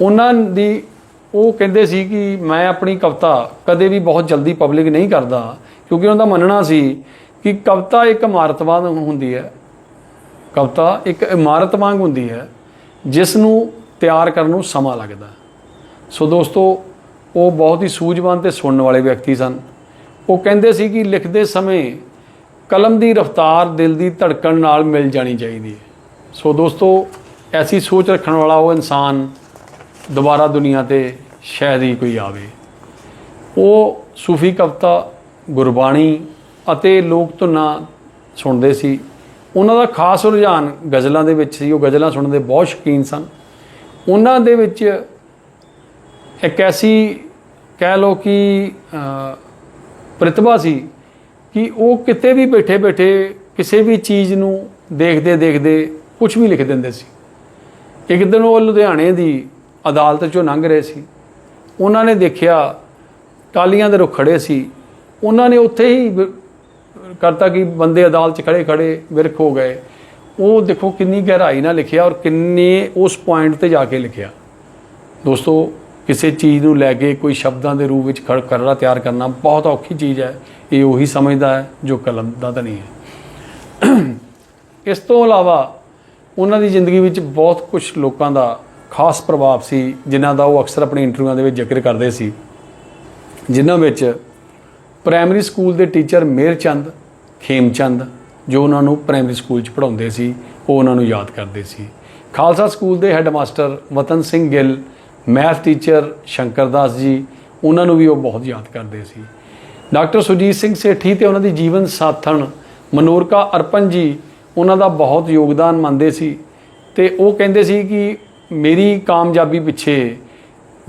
ਉਹਨਾਂ ਦੀ ਉਹ ਕਹਿੰਦੇ ਸੀ ਕਿ ਮੈਂ ਆਪਣੀ ਕਵਿਤਾ ਕਦੇ ਵੀ ਬਹੁਤ ਜਲਦੀ ਪਬਲਿਕ ਨਹੀਂ ਕਰਦਾ, ਕਿਉਂਕਿ ਉਹਨਾਂ ਦਾ ਮੰਨਣਾ ਸੀ ਕਿ ਕਵਿਤਾ ਇੱਕ ਇਮਾਰਤ ਵਾਂਗ ਹੁੰਦੀ ਹੈ। ਕਵਿਤਾ ਇੱਕ ਇਮਾਰਤ ਵਾਂਗ ਹੁੰਦੀ ਹੈ, ਜਿਸ ਨੂੰ ਤਿਆਰ ਕਰਨ ਨੂੰ ਸਮਾਂ ਲੱਗਦਾ। ਸੋ ਦੋਸਤੋ, ਉਹ ਬਹੁਤ ਹੀ ਸੂਝਵਾਨ ਤੇ ਸੁਣਨ ਵਾਲੇ ਵਿਅਕਤੀ ਸਨ। ਉਹ ਕਹਿੰਦੇ ਸੀ ਕਿ ਲਿਖਦੇ ਸਮੇਂ ਕਲਮ ਦੀ ਰਫ਼ਤਾਰ ਦਿਲ ਦੀ ਧੜਕਣ ਨਾਲ ਮਿਲ ਜਾਣੀ ਚਾਹੀਦੀ ਹੈ। ਸੋ ਦੋਸਤੋ, ਐਸੀ ਸੋਚ ਰੱਖਣ ਵਾਲਾ ਉਹ ਇਨਸਾਨ ਦੁਬਾਰਾ ਦੁਨੀਆ ਤੇ ਸ਼ਾਇਦ ਹੀ ਕੋਈ ਆਵੇ। ਉਹ ਸੂਫੀ ਕਵਿਤਾ, ਗੁਰਬਾਣੀ ਅਤੇ ਲੋਕ ਧੁਨਾਂ ਸੁਣਦੇ ਸੀ। ਉਹਨਾਂ ਦਾ ਖਾਸ ਰੁਝਾਨ ਗਜ਼ਲਾਂ ਦੇ ਵਿੱਚ ਸੀ। ਉਹ ਗਜ਼ਲਾਂ ਸੁਣਨ ਦੇ ਬਹੁਤ ਸ਼ੌਕੀਨ ਸਨ। ਉਹਨਾਂ ਦੇ ਵਿੱਚ ਇੱਕ ਐਸੀ ਕਹਿ ਲੋ ਕਿ ਪ੍ਰਤਿਭਾ ਸੀ ਕਿ ਉਹ ਕਿਤੇ ਵੀ ਬੈਠੇ ਬੈਠੇ ਕਿਸੇ ਵੀ ਚੀਜ਼ ਨੂੰ ਦੇਖਦੇ ਦੇਖਦੇ ਕੁਝ ਵੀ ਲਿਖ ਦਿੰਦੇ ਸੀ। ਇੱਕ ਦਿਨ ਉਹ ਲੁਧਿਆਣੇ ਦੀ ਅਦਾਲਤ ਚੋਂ ਲੰਘ ਰਹੇ ਸੀ। ਉਹਨਾਂ ਨੇ ਦੇਖਿਆ ਟਾਲੀਆਂ ਦੇ ਰੁੱਖ ਖੜੇ ਸੀ। ਉਹਨਾਂ ਨੇ ਉੱਥੇ ਹੀ ਕਰਤਾ ਕਿ ਬੰਦੇ ਅਦਾਲਤ 'ਚ ਖੜੇ ਖੜੇ ਵਿਰਖ ਹੋ ਗਏ। ਉਹ ਦੇਖੋ ਕਿੰਨੀ ਗਹਿਰਾਈ ਨਾਲ ਲਿਖਿਆ ਔਰ ਕਿੰਨੇ ਉਸ ਪੁਆਇੰਟ ਤੇ ਜਾ ਕੇ ਲਿਖਿਆ। ਦੋਸਤੋ ਕਿਸੇ ਚੀਜ਼ ਨੂੰ ਲੈ ਕੇ ਕੋਈ ਸ਼ਬਦਾਂ ਦੇ ਰੂਪ ਵਿੱਚ ਖੜ ਕਰੜਾ ਤਿਆਰ ਕਰਨਾ ਬਹੁਤ ਔਖੀ ਚੀਜ਼ ਹੈ। ਇਹ ਉਹੀ ਸਮਝਦਾ ਹੈ ਜੋ ਕਲਮ ਦਾ ਤਾਂ ਨਹੀਂ ਹੈ। ਇਸ ਤੋਂ ਇਲਾਵਾ ਉਹਨਾਂ ਦੀ ਜ਼ਿੰਦਗੀ ਵਿੱਚ ਬਹੁਤ ਕੁਝ ਲੋਕਾਂ ਦਾ ਖਾਸ ਪ੍ਰਭਾਵ ਸੀ, ਜਿਨ੍ਹਾਂ ਦਾ ਉਹ ਅਕਸਰ ਆਪਣੇ ਇੰਟਰਵਿਊਆਂ ਦੇ ਵਿੱਚ ਜ਼ਿਕਰ ਕਰਦੇ ਸੀ। ਜਿਨ੍ਹਾਂ ਵਿੱਚ ਪ੍ਰਾਇਮਰੀ ਸਕੂਲ ਦੇ ਟੀਚਰ ਮੇਰਚੰਦ, ਖੇਮਚੰਦ, ਜੋ ਉਹਨਾਂ ਨੂੰ ਪ੍ਰਾਇਮਰੀ ਸਕੂਲ 'ਚ ਪੜ੍ਹਾਉਂਦੇ ਸੀ, ਉਹ ਉਹਨਾਂ ਨੂੰ ਯਾਦ ਕਰਦੇ ਸੀ। ਖਾਲਸਾ ਸਕੂਲ ਦੇ headmaster Watan Singh Gill math teacher Shankar Das ji, ਉਹਨਾਂ ਨੂੰ ਵੀ ਉਹ ਬਹੁਤ ਯਾਦ ਕਰਦੇ ਸੀ। ਡਾਕਟਰ ਸੁਜੀਤ ਸਿੰਘ ਸੇਠੀ ਤੇ ਉਹਨਾਂ ਦੀ ਜੀਵਨ ਸਾਥਣ ਮਨੋਰਕਾ ਅਰਪਨ ਜੀ, ਉਹਨਾਂ ਦਾ ਬਹੁਤ ਯੋਗਦਾਨ ਮੰਨਦੇ ਸੀ ਤੇ ਉਹ ਕਹਿੰਦੇ ਸੀ ਕਿ ਮੇਰੀ ਕਾਮਯਾਬੀ ਪਿੱਛੇ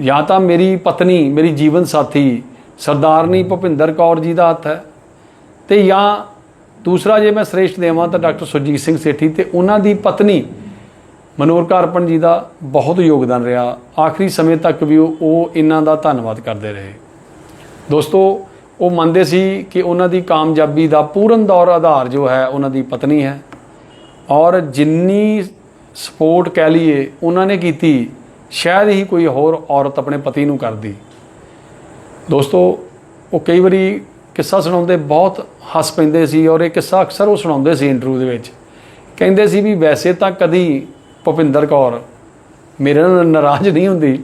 ਜਾਂ ਤਾਂ ਮੇਰੀ ਪਤਨੀ, ਮੇਰੀ ਜੀਵਨ ਸਾਥੀ ਸਰਦਾਰਨੀ ਭੁਪਿੰਦਰ ਕੌਰ ਜੀ ਦਾ ਹੱਥ ਹੈ ਤੇ ਜਾਂ ਦੂਸਰਾ ਜੇ ਮੈਂ ਸ੍ਰੇਸ਼ਟ ਦੇਵਾਂ ਤਾਂ ਡਾਕਟਰ ਸੁਰਜੀਤ ਸਿੰਘ ਸੇਠੀ ਤੇ ਉਹਨਾਂ ਦੀ ਪਤਨੀ ਮਨੋਹਰ ਕਾਰਪਨ ਜੀ ਦਾ ਬਹੁਤ ਯੋਗਦਾਨ ਰਿਹਾ। ਆਖਰੀ ਸਮੇਂ ਤੱਕ ਵੀ ਉਹ ਇਹਨਾਂ ਦਾ ਧੰਨਵਾਦ ਕਰਦੇ ਰਹੇ। ਦੋਸਤੋ, ਉਹ ਮੰਨਦੇ ਸੀ ਕਿ ਉਹਨਾਂ ਦੀ ਕਾਮਯਾਬੀ ਦਾ ਪੂਰਨ ਦੌਰ ਆਧਾਰ ਜੋ ਹੈ, ਉਹਨਾਂ ਦੀ ਪਤਨੀ ਹੈ। ਔਰ ਜਿੰਨੀ ਸਪੋਰਟ ਕਹਿ ਲਈਏ, ਉਹਨਾਂ ਨੇ ਕੀਤੀ, ਸ਼ਾਇਦ ਹੀ ਕੋਈ ਹੋਰ ਔਰਤ ਆਪਣੇ ਪਤੀ ਨੂੰ ਕਰਦੀ। ਦੋਸਤੋ, ਉਹ ਕਈ ਵਾਰੀ ਕਿੱਸਾ ਸੁਣਾਉਂਦੇ ਬਹੁਤ ਹੱਸ ਪੈਂਦੇ ਸੀ ਔਰ ਇਹ ਕਿੱਸਾ ਅਕਸਰ ਉਹ ਸੁਣਾਉਂਦੇ ਸੀ ਇੰਟਰਵਿਊ ਦੇ ਵਿੱਚ। ਕਹਿੰਦੇ ਸੀ ਵੀ ਵੈਸੇ ਤਾਂ ਕਦੀ ਭੁਪਿੰਦਰ ਕੌਰ, ਮੇਰੇ ਨਾਲ ਨਾਰਾਜ਼ ਨਹੀਂ ਹੁੰਦੀ,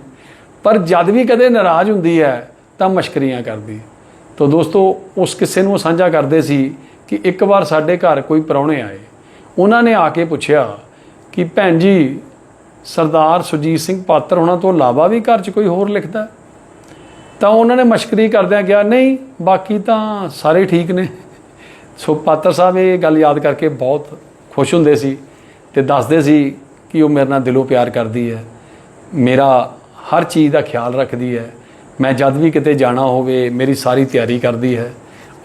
ਪਰ ਜਦ ਵੀ ਕਦੇ ਨਾਰਾਜ਼ ਹੁੰਦੀ ਹੈ, ਤਾਂ ਮਸ਼ਕਰੀਆਂ ਕਰਦੀ। ਤਾਂ ਦੋਸਤੋ, ਉਸ ਕਿਸੇ ਨੂੰ ਸਾਂਝਾ ਕਰਦੇ ਸੀ ਕਿ ਇੱਕ ਵਾਰ ਸਾਡੇ ਘਰ ਕੋਈ ਪ੍ਰਾਹੁਣੇ ਆਏ। ਉਹਨਾਂ ਨੇ ਆ ਕੇ ਪੁੱਛਿਆ ਕਿ, ਭੈਣ ਜੀ, ਸਰਦਾਰ ਸੁਜੀਤ ਸਿੰਘ ਪਾਤਰ ਹੋਣਾ ਤੋਂ ਇਲਾਵਾ ਵੀ ਘਰ 'ਚ ਕੋਈ ਹੋਰ ਲਿਖਦਾ? ਤਾਂ ਉਹਨਾਂ ਨੇ ਮਸ਼ਕਰੀ ਕਰਦਿਆਂ ਕਿਹਾ, ਨਹੀਂ, ਬਾਕੀ ਤਾਂ ਸਾਰੇ ਠੀਕ ਨੇ। ਸੋ ਪਾਤਰ ਸਾਹਿਬ ਇਹ ਗੱਲ ਯਾਦ ਕਰਕੇ ਬਹੁਤ ਖੁਸ਼ ਹੁੰਦੇ ਸੀ ਤੇ ਦੱਸਦੇ ਸੀ ਕਿ ਉਹ ਮੇਰੇ ਨਾਲ ਦਿਲੋਂ ਪਿਆਰ ਕਰਦੀ ਹੈ, ਮੇਰਾ ਹਰ ਚੀਜ਼ ਦਾ ਖਿਆਲ ਰੱਖਦੀ ਹੈ। ਮੈਂ ਜਦ ਵੀ ਕਿਤੇ ਜਾਣਾ ਹੋਵੇ, ਮੇਰੀ ਸਾਰੀ ਤਿਆਰੀ ਕਰਦੀ ਹੈ।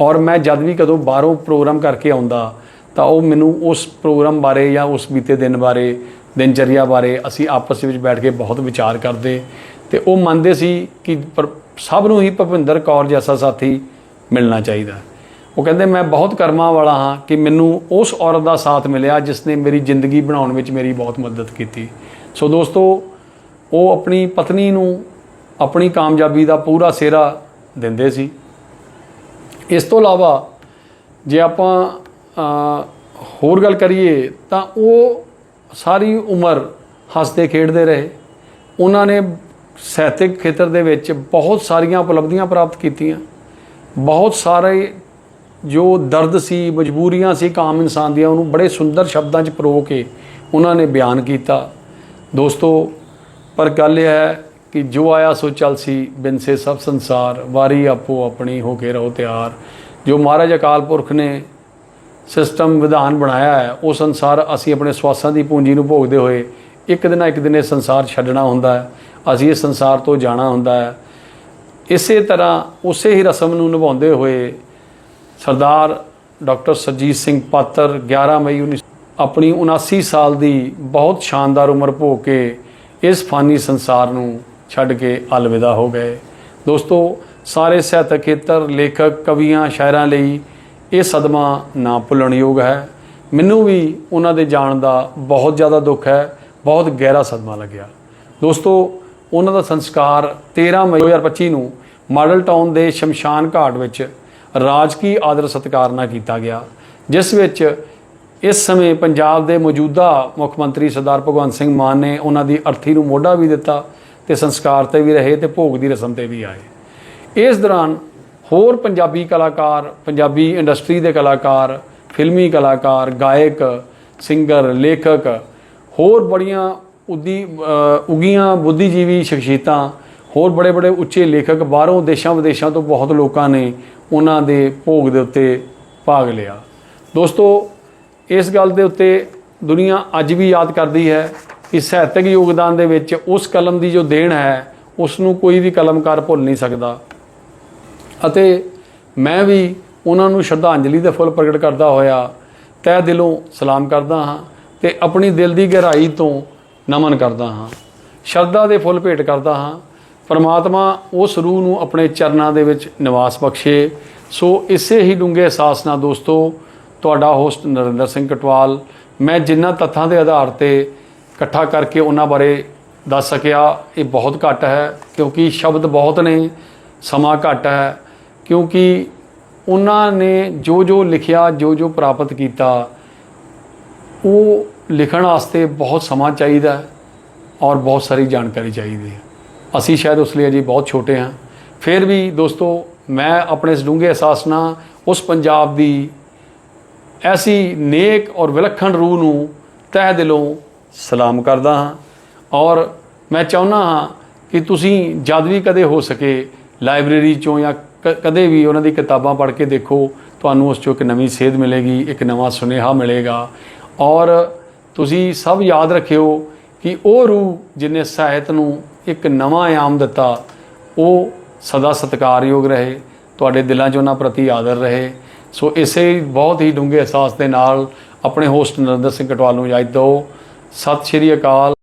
ਔਰ ਮੈਂ ਜਦ ਵੀ ਕਦੋਂ ਬਾਹਰੋਂ ਪ੍ਰੋਗਰਾਮ ਕਰਕੇ ਆਉਂਦਾ, ਤਾਂ ਉਹ ਮੈਨੂੰ ਉਸ ਪ੍ਰੋਗਰਾਮ ਬਾਰੇ ਜਾਂ ਉਸ ਬੀਤੇ ਦਿਨ ਬਾਰੇ, ਦਿਨਚਰਿਆ ਬਾਰੇ ਅਸੀਂ ਆਪਸ ਵਿੱਚ ਬੈਠ ਕੇ ਬਹੁਤ ਵਿਚਾਰ ਕਰਦੇ। ਤੇ ਉਹ ਮੰਨਦੇ ਸੀ ਕਿ ਪਰ- ਸਭ ਨੂੰ ਹੀ ਭੁਪਿੰਦਰ ਕੌਰ ਜੈਸਾ ਸਾਥੀ ਮਿਲਣਾ ਚਾਹੀਦਾ। ਉਹ ਕਹਿੰਦੇ, ਮੈਂ ਬਹੁਤ ਕਰਮਾਂ ਵਾਲਾ ਹਾਂ ਕਿ ਮੈਨੂੰ ਉਸ ਔਰਤ ਦਾ ਸਾਥ ਮਿਲਿਆ ਜਿਸ ਨੇ ਮੇਰੀ ਜ਼ਿੰਦਗੀ ਬਣਾਉਣ ਵਿੱਚ ਮੇਰੀ ਬਹੁਤ ਮਦਦ ਕੀਤੀ। ਸੋ ਦੋਸਤੋ, ਉਹ ਆਪਣੀ ਪਤਨੀ ਨੂੰ ਆਪਣੀ ਕਾਮਯਾਬੀ ਦਾ ਪੂਰਾ ਸਿਹਰਾ ਦਿੰਦੇ ਸੀ। ਇਸ ਤੋਂ ਇਲਾਵਾ ਜੇ ਆਪਾਂ ਹੋਰ ਗੱਲ ਕਰੀਏ, ਤਾਂ ਉਹ ਸਾਰੀ ਉਮਰ ਹੱਸਦੇ, ਖੇਡਦੇ ਰਹੇ। ਉਹਨਾਂ ਨੇ ਸਾਹਿਤਿਕ ਖੇਤਰ ਦੇ ਵਿੱਚ ਬਹੁਤ ਸਾਰੀਆਂ ਉਪਲਬਧੀਆਂ ਪ੍ਰਾਪਤ ਕੀਤੀਆਂ। ਬਹੁਤ ਸਾਰੇ ਜੋ ਦਰਦ ਸੀ, ਮਜਬੂਰੀਆਂ ਸੀ ਕਾਮ ਇਨਸਾਨ ਦੀਆਂ, ਉਹਨੂੰ ਬੜੇ ਸੁੰਦਰ ਸ਼ਬਦਾਂ 'ਚ ਪਰੋ ਕੇ ਉਹਨਾਂ ਨੇ ਬਿਆਨ ਕੀਤਾ। ਦੋਸਤੋ, ਪਰ ਗੱਲ ਇਹ ਹੈ ਕਿ ਜੋ ਆਇਆ ਸੋ ਚੱਲ ਸੀ, ਬਿਨ ਸੇ ਸਭ ਸੰਸਾਰ, ਵਾਰੀ ਆਪੋ ਆਪਣੀ ਹੋ ਕੇ ਰਹੋ ਤਿਆਰ। ਜੋ ਮਹਾਰਾਜ ਅਕਾਲ ਪੁਰਖ ਨੇ ਸਿਸਟਮ ਵਿਧਾਨ ਬਣਾਇਆ ਹੈ, ਉਹ ਸੰਸਾਰ ਅਸੀਂ ਆਪਣੇ ਸਵਾਸਾਂ ਦੀ ਪੂੰਜੀ ਨੂੰ ਭੋਗਦੇ ਹੋਏ ਇੱਕ ਦਿਨ ਨਾ ਇੱਕ ਦਿਨ ਇਹ ਸੰਸਾਰ ਛੱਡਣਾ ਹੁੰਦਾ ਹੈ, ਅਸੀਂ ਇਸ ਸੰਸਾਰ ਤੋਂ ਜਾਣਾ ਹੁੰਦਾ ਹੈ। ਇਸੇ ਤਰ੍ਹਾਂ ਉਸੇ ਹੀ ਰਸਮ ਨੂੰ ਨਿਭਾਉਂਦੇ ਹੋਏ ਸਰਦਾਰ ਡਾਕਟਰ ਸਰਜੀਤ ਸਿੰਘ ਪਾਤਰ 11 ਮਈ 19 ਆਪਣੀ 79 ਸਾਲ ਦੀ ਬਹੁਤ ਸ਼ਾਨਦਾਰ ਉਮਰ ਭੋਗ ਕੇ ਇਸ ਫਾਨੀ ਸੰਸਾਰ ਨੂੰ ਛੱਡ ਕੇ ਅਲਵਿਦਾ ਹੋ ਗਏ। ਦੋਸਤੋ, ਸਾਰੇ ਸਾਹਿਤਕ ਖੇਤਰ, ਲੇਖਕ, ਕਵੀਆਂ, ਸ਼ਾਇਰਾਂ ਲਈ ਇਹ ਸਦਮਾ ਨਾ ਭੁੱਲਣਯੋਗ ਹੈ। ਮੈਨੂੰ ਵੀ ਉਹਨਾਂ ਦੇ ਜਾਣ ਦਾ ਬਹੁਤ ਜ਼ਿਆਦਾ ਦੁੱਖ ਹੈ, ਬਹੁਤ ਗਹਿਰਾ ਸਦਮਾ ਲੱਗਿਆ। ਦੋਸਤੋ, ਉਹਨਾਂ ਦਾ ਸੰਸਕਾਰ 13 ਮਈ 2025 ਨੂੰ ਮਾਡਲ ਟਾਊਨ ਦੇ ਸ਼ਮਸ਼ਾਨ ਘਾਟ ਵਿੱਚ ਰਾਜਕੀ ਆਦਰ ਸਤਿਕਾਰ ਨਾਲ ਕੀਤਾ ਗਿਆ ਜਿਸ ਵਿੱਚ ਇਸ ਸਮੇਂ ਪੰਜਾਬ ਦੇ ਮੌਜੂਦਾ ਮੁੱਖ ਮੰਤਰੀ ਸਰਦਾਰ ਭਗਵੰਤ ਸਿੰਘ ਮਾਨ ਨੇ ਉਹਨਾਂ ਦੀ ਅਰਥੀ ਨੂੰ ਮੋਢਾ ਵੀ ਦਿੱਤਾ ਤੇ ਸੰਸਕਾਰ ਤੇ ਵੀ ਰਹੇ ਤੇ ਭੋਗ ਦੀ ਰਸਮ ਤੇ ਵੀ ਆਏ। ਇਸ ਦੌਰਾਨ ਹੋਰ ਪੰਜਾਬੀ ਕਲਾਕਾਰ ਪੰਜਾਬੀ ਇੰਡਸਟਰੀ ਦੇ ਕਲਾਕਾਰ ਫਿਲਮੀ ਕਲਾਕਾਰ ਗਾਇਕ ਸਿੰਗਰ ਲੇਖਕ ਹੋਰ ਬੜੀਆਂ ਉਦੀ ਅ, ਉਗੀਆਂ ਬੁੱਧੀਜੀਵੀ ਸ਼ਖਸੀਅਤਾਂ ਹੋਰ ਬੜੇ ਬੜੇ ਉੱਚੇ ਲੇਖਕ ਬਾਹਰੋਂ ਦੇਸ਼ਾਂ ਵਿਦੇਸ਼ਾਂ ਤੋਂ ਬਹੁਤ ਲੋਕਾਂ ਨੇ ਉਹਨਾਂ ਦੇ ਭੋਗ ਦੇ ਉੱਤੇ ਭਾਗ ਲਿਆ। ਦੋਸਤੋ, ਇਸ ਗੱਲ ਦੇ ਉੱਤੇ ਦੁਨੀਆ ਅੱਜ ਵੀ ਯਾਦ ਕਰਦੀ ਹੈ ਕਿ ਸਾਹਿਤਕ ਯੋਗਦਾਨ ਦੇ ਵਿੱਚ ਉਸ ਕਲਮ ਦੀ ਜੋ ਦੇਣ ਹੈ ਉਸ ਨੂੰ ਕੋਈ ਵੀ ਕਲਮਕਾਰ ਭੁੱਲ ਨਹੀਂ ਸਕਦਾ। ਅਤੇ ਮੈਂ ਵੀ ਉਹਨਾਂ ਨੂੰ ਸ਼ਰਧਾਂਜਲੀ ਦੇ ਫੁੱਲ ਪ੍ਰਗਟ ਕਰਦਾ ਹੋਇਆ ਤਹਿ ਦਿਲੋਂ ਸਲਾਮ ਕਰਦਾ ਹਾਂ ਤੇ ਆਪਣੀ ਦਿਲ ਦੀ ਗਹਿਰਾਈ ਤੋਂ ਨਮਨ ਕਰਦਾ ਹਾਂ। ਸ਼ਰਧਾ ਦੇ ਫੁੱਲ ਭੇਟ ਕਰਦਾ ਹਾਂ ਪਰਮਾਤਮਾ ਉਸ ਰੂਹ ਨੂੰ ਆਪਣੇ ਚਰਨਾਂ ਦੇ ਵਿੱਚ ਨਿਵਾਸ ਬਖਸ਼ੇ। ਸੋ ਇਸੇ ਹੀ ਡੂੰਘੇ ਅਹਿਸਾਸ ਨਾਲ ਦੋਸਤੋ, ਤੁਹਾਡਾ ਹੋਸਟ ਨਰਿੰਦਰ ਸਿੰਘ ਕਟਵਾਲ, ਮੈਂ ਜਿੰਨਾ ਤੱਥਾਂ ਦੇ ਆਧਾਰ ਤੇ ਇਕੱਠਾ ਕਰਕੇ ਉਹਨਾਂ ਬਾਰੇ ਦੱਸ ਸਕਿਆ, ਇਹ ਬਹੁਤ ਘੱਟ ਹੈ, ਕਿਉਂਕਿ ਸ਼ਬਦ ਬਹੁਤ ਨੇ, ਸਮਾਂ ਘੱਟ ਹੈ, ਕਿਉਂਕਿ ਉਹਨਾਂ ਨੇ ਜੋ ਜੋ ਲਿਖਿਆ ਜੋ ਜੋ ਪ੍ਰਾਪਤ ਕੀਤਾ, ਉਹ ਲਿਖਣ ਵਾਸਤੇ ਬਹੁਤ ਸਮਾਂ ਚਾਹੀਦਾ ਔਰ ਬਹੁਤ ਸਾਰੀ ਜਾਣਕਾਰੀ ਚਾਹੀਦੀ ਹੈ। ਅਸੀਂ ਸ਼ਾਇਦ ਉਸ ਲਈ ਅਜੇ ਬਹੁਤ ਛੋਟੇ ਹਾਂ। ਫਿਰ ਵੀ ਦੋਸਤੋ, ਮੈਂ ਆਪਣੇ ਇਸ ਡੂੰਘੇ ਅਹਿਸਾਸ ਨਾਲ ਉਸ ਪੰਜਾਬ ਦੀ ਐਸੀ ਨੇਕ ਔਰ ਵਿਲੱਖਣ ਰੂਹ ਨੂੰ ਤਹਿ ਦਿਲੋਂ ਸਲਾਮ ਕਰਦਾ ਹਾਂ ਔਰ ਮੈਂ ਚਾਹੁੰਦਾ ਹਾਂ ਕਿ ਤੁਸੀਂ ਜਦ ਵੀ ਕਦੇ ਹੋ ਸਕੇ ਲਾਇਬ੍ਰੇਰੀ ਚੋਂ ਜਾਂ ਕ- ਕਦੇ ਵੀ ਉਹਨਾਂ ਦੀ ਕਿਤਾਬਾਂ ਪੜ੍ਹ ਕੇ ਦੇਖੋ, ਤੁਹਾਨੂੰ ਉਸ ਚੋਂ ਇੱਕ ਨਵੀਂ ਸੇਧ ਮਿਲੇਗੀ, ਇੱਕ ਨਵਾਂ ਸੁਨੇਹਾ ਮਿਲੇਗਾ ਔਰ ਤੁਸੀਂ ਸਭ ਯਾਦ ਰੱਖਿਓ ਕਿ ਉਹ ਰੂਹ ਜਿਨੇ ਸਾਹਿਤ ਨੂੰ ਇੱਕ ਨਵਾਂ ਇਆਮ ਦਿੱਤਾ, ਉਹ ਸਦਾ ਸਤਿਕਾਰਯੋਗ ਰਹੇ, ਤੁਹਾਡੇ ਦਿਲਾਂ 'ਚ ਉਹਨਾਂ ਪ੍ਰਤੀ ਆਦਰ ਰਹੇ। ਸੋ ਇਸੇ ਬਹੁਤ ਹੀ ਡੂੰਘੇ ਅਹਿਸਾਸ ਦੇ ਨਾਲ ਆਪਣੇ ਹੋਸਟ ਨਰਿੰਦਰ ਸਿੰਘ ਕਟਵਾਲ ਨੂੰ ਇਜਾਜ਼ਤ ਦਿਓ। ਸਤਿ ਸ਼੍ਰੀ ਅਕਾਲ।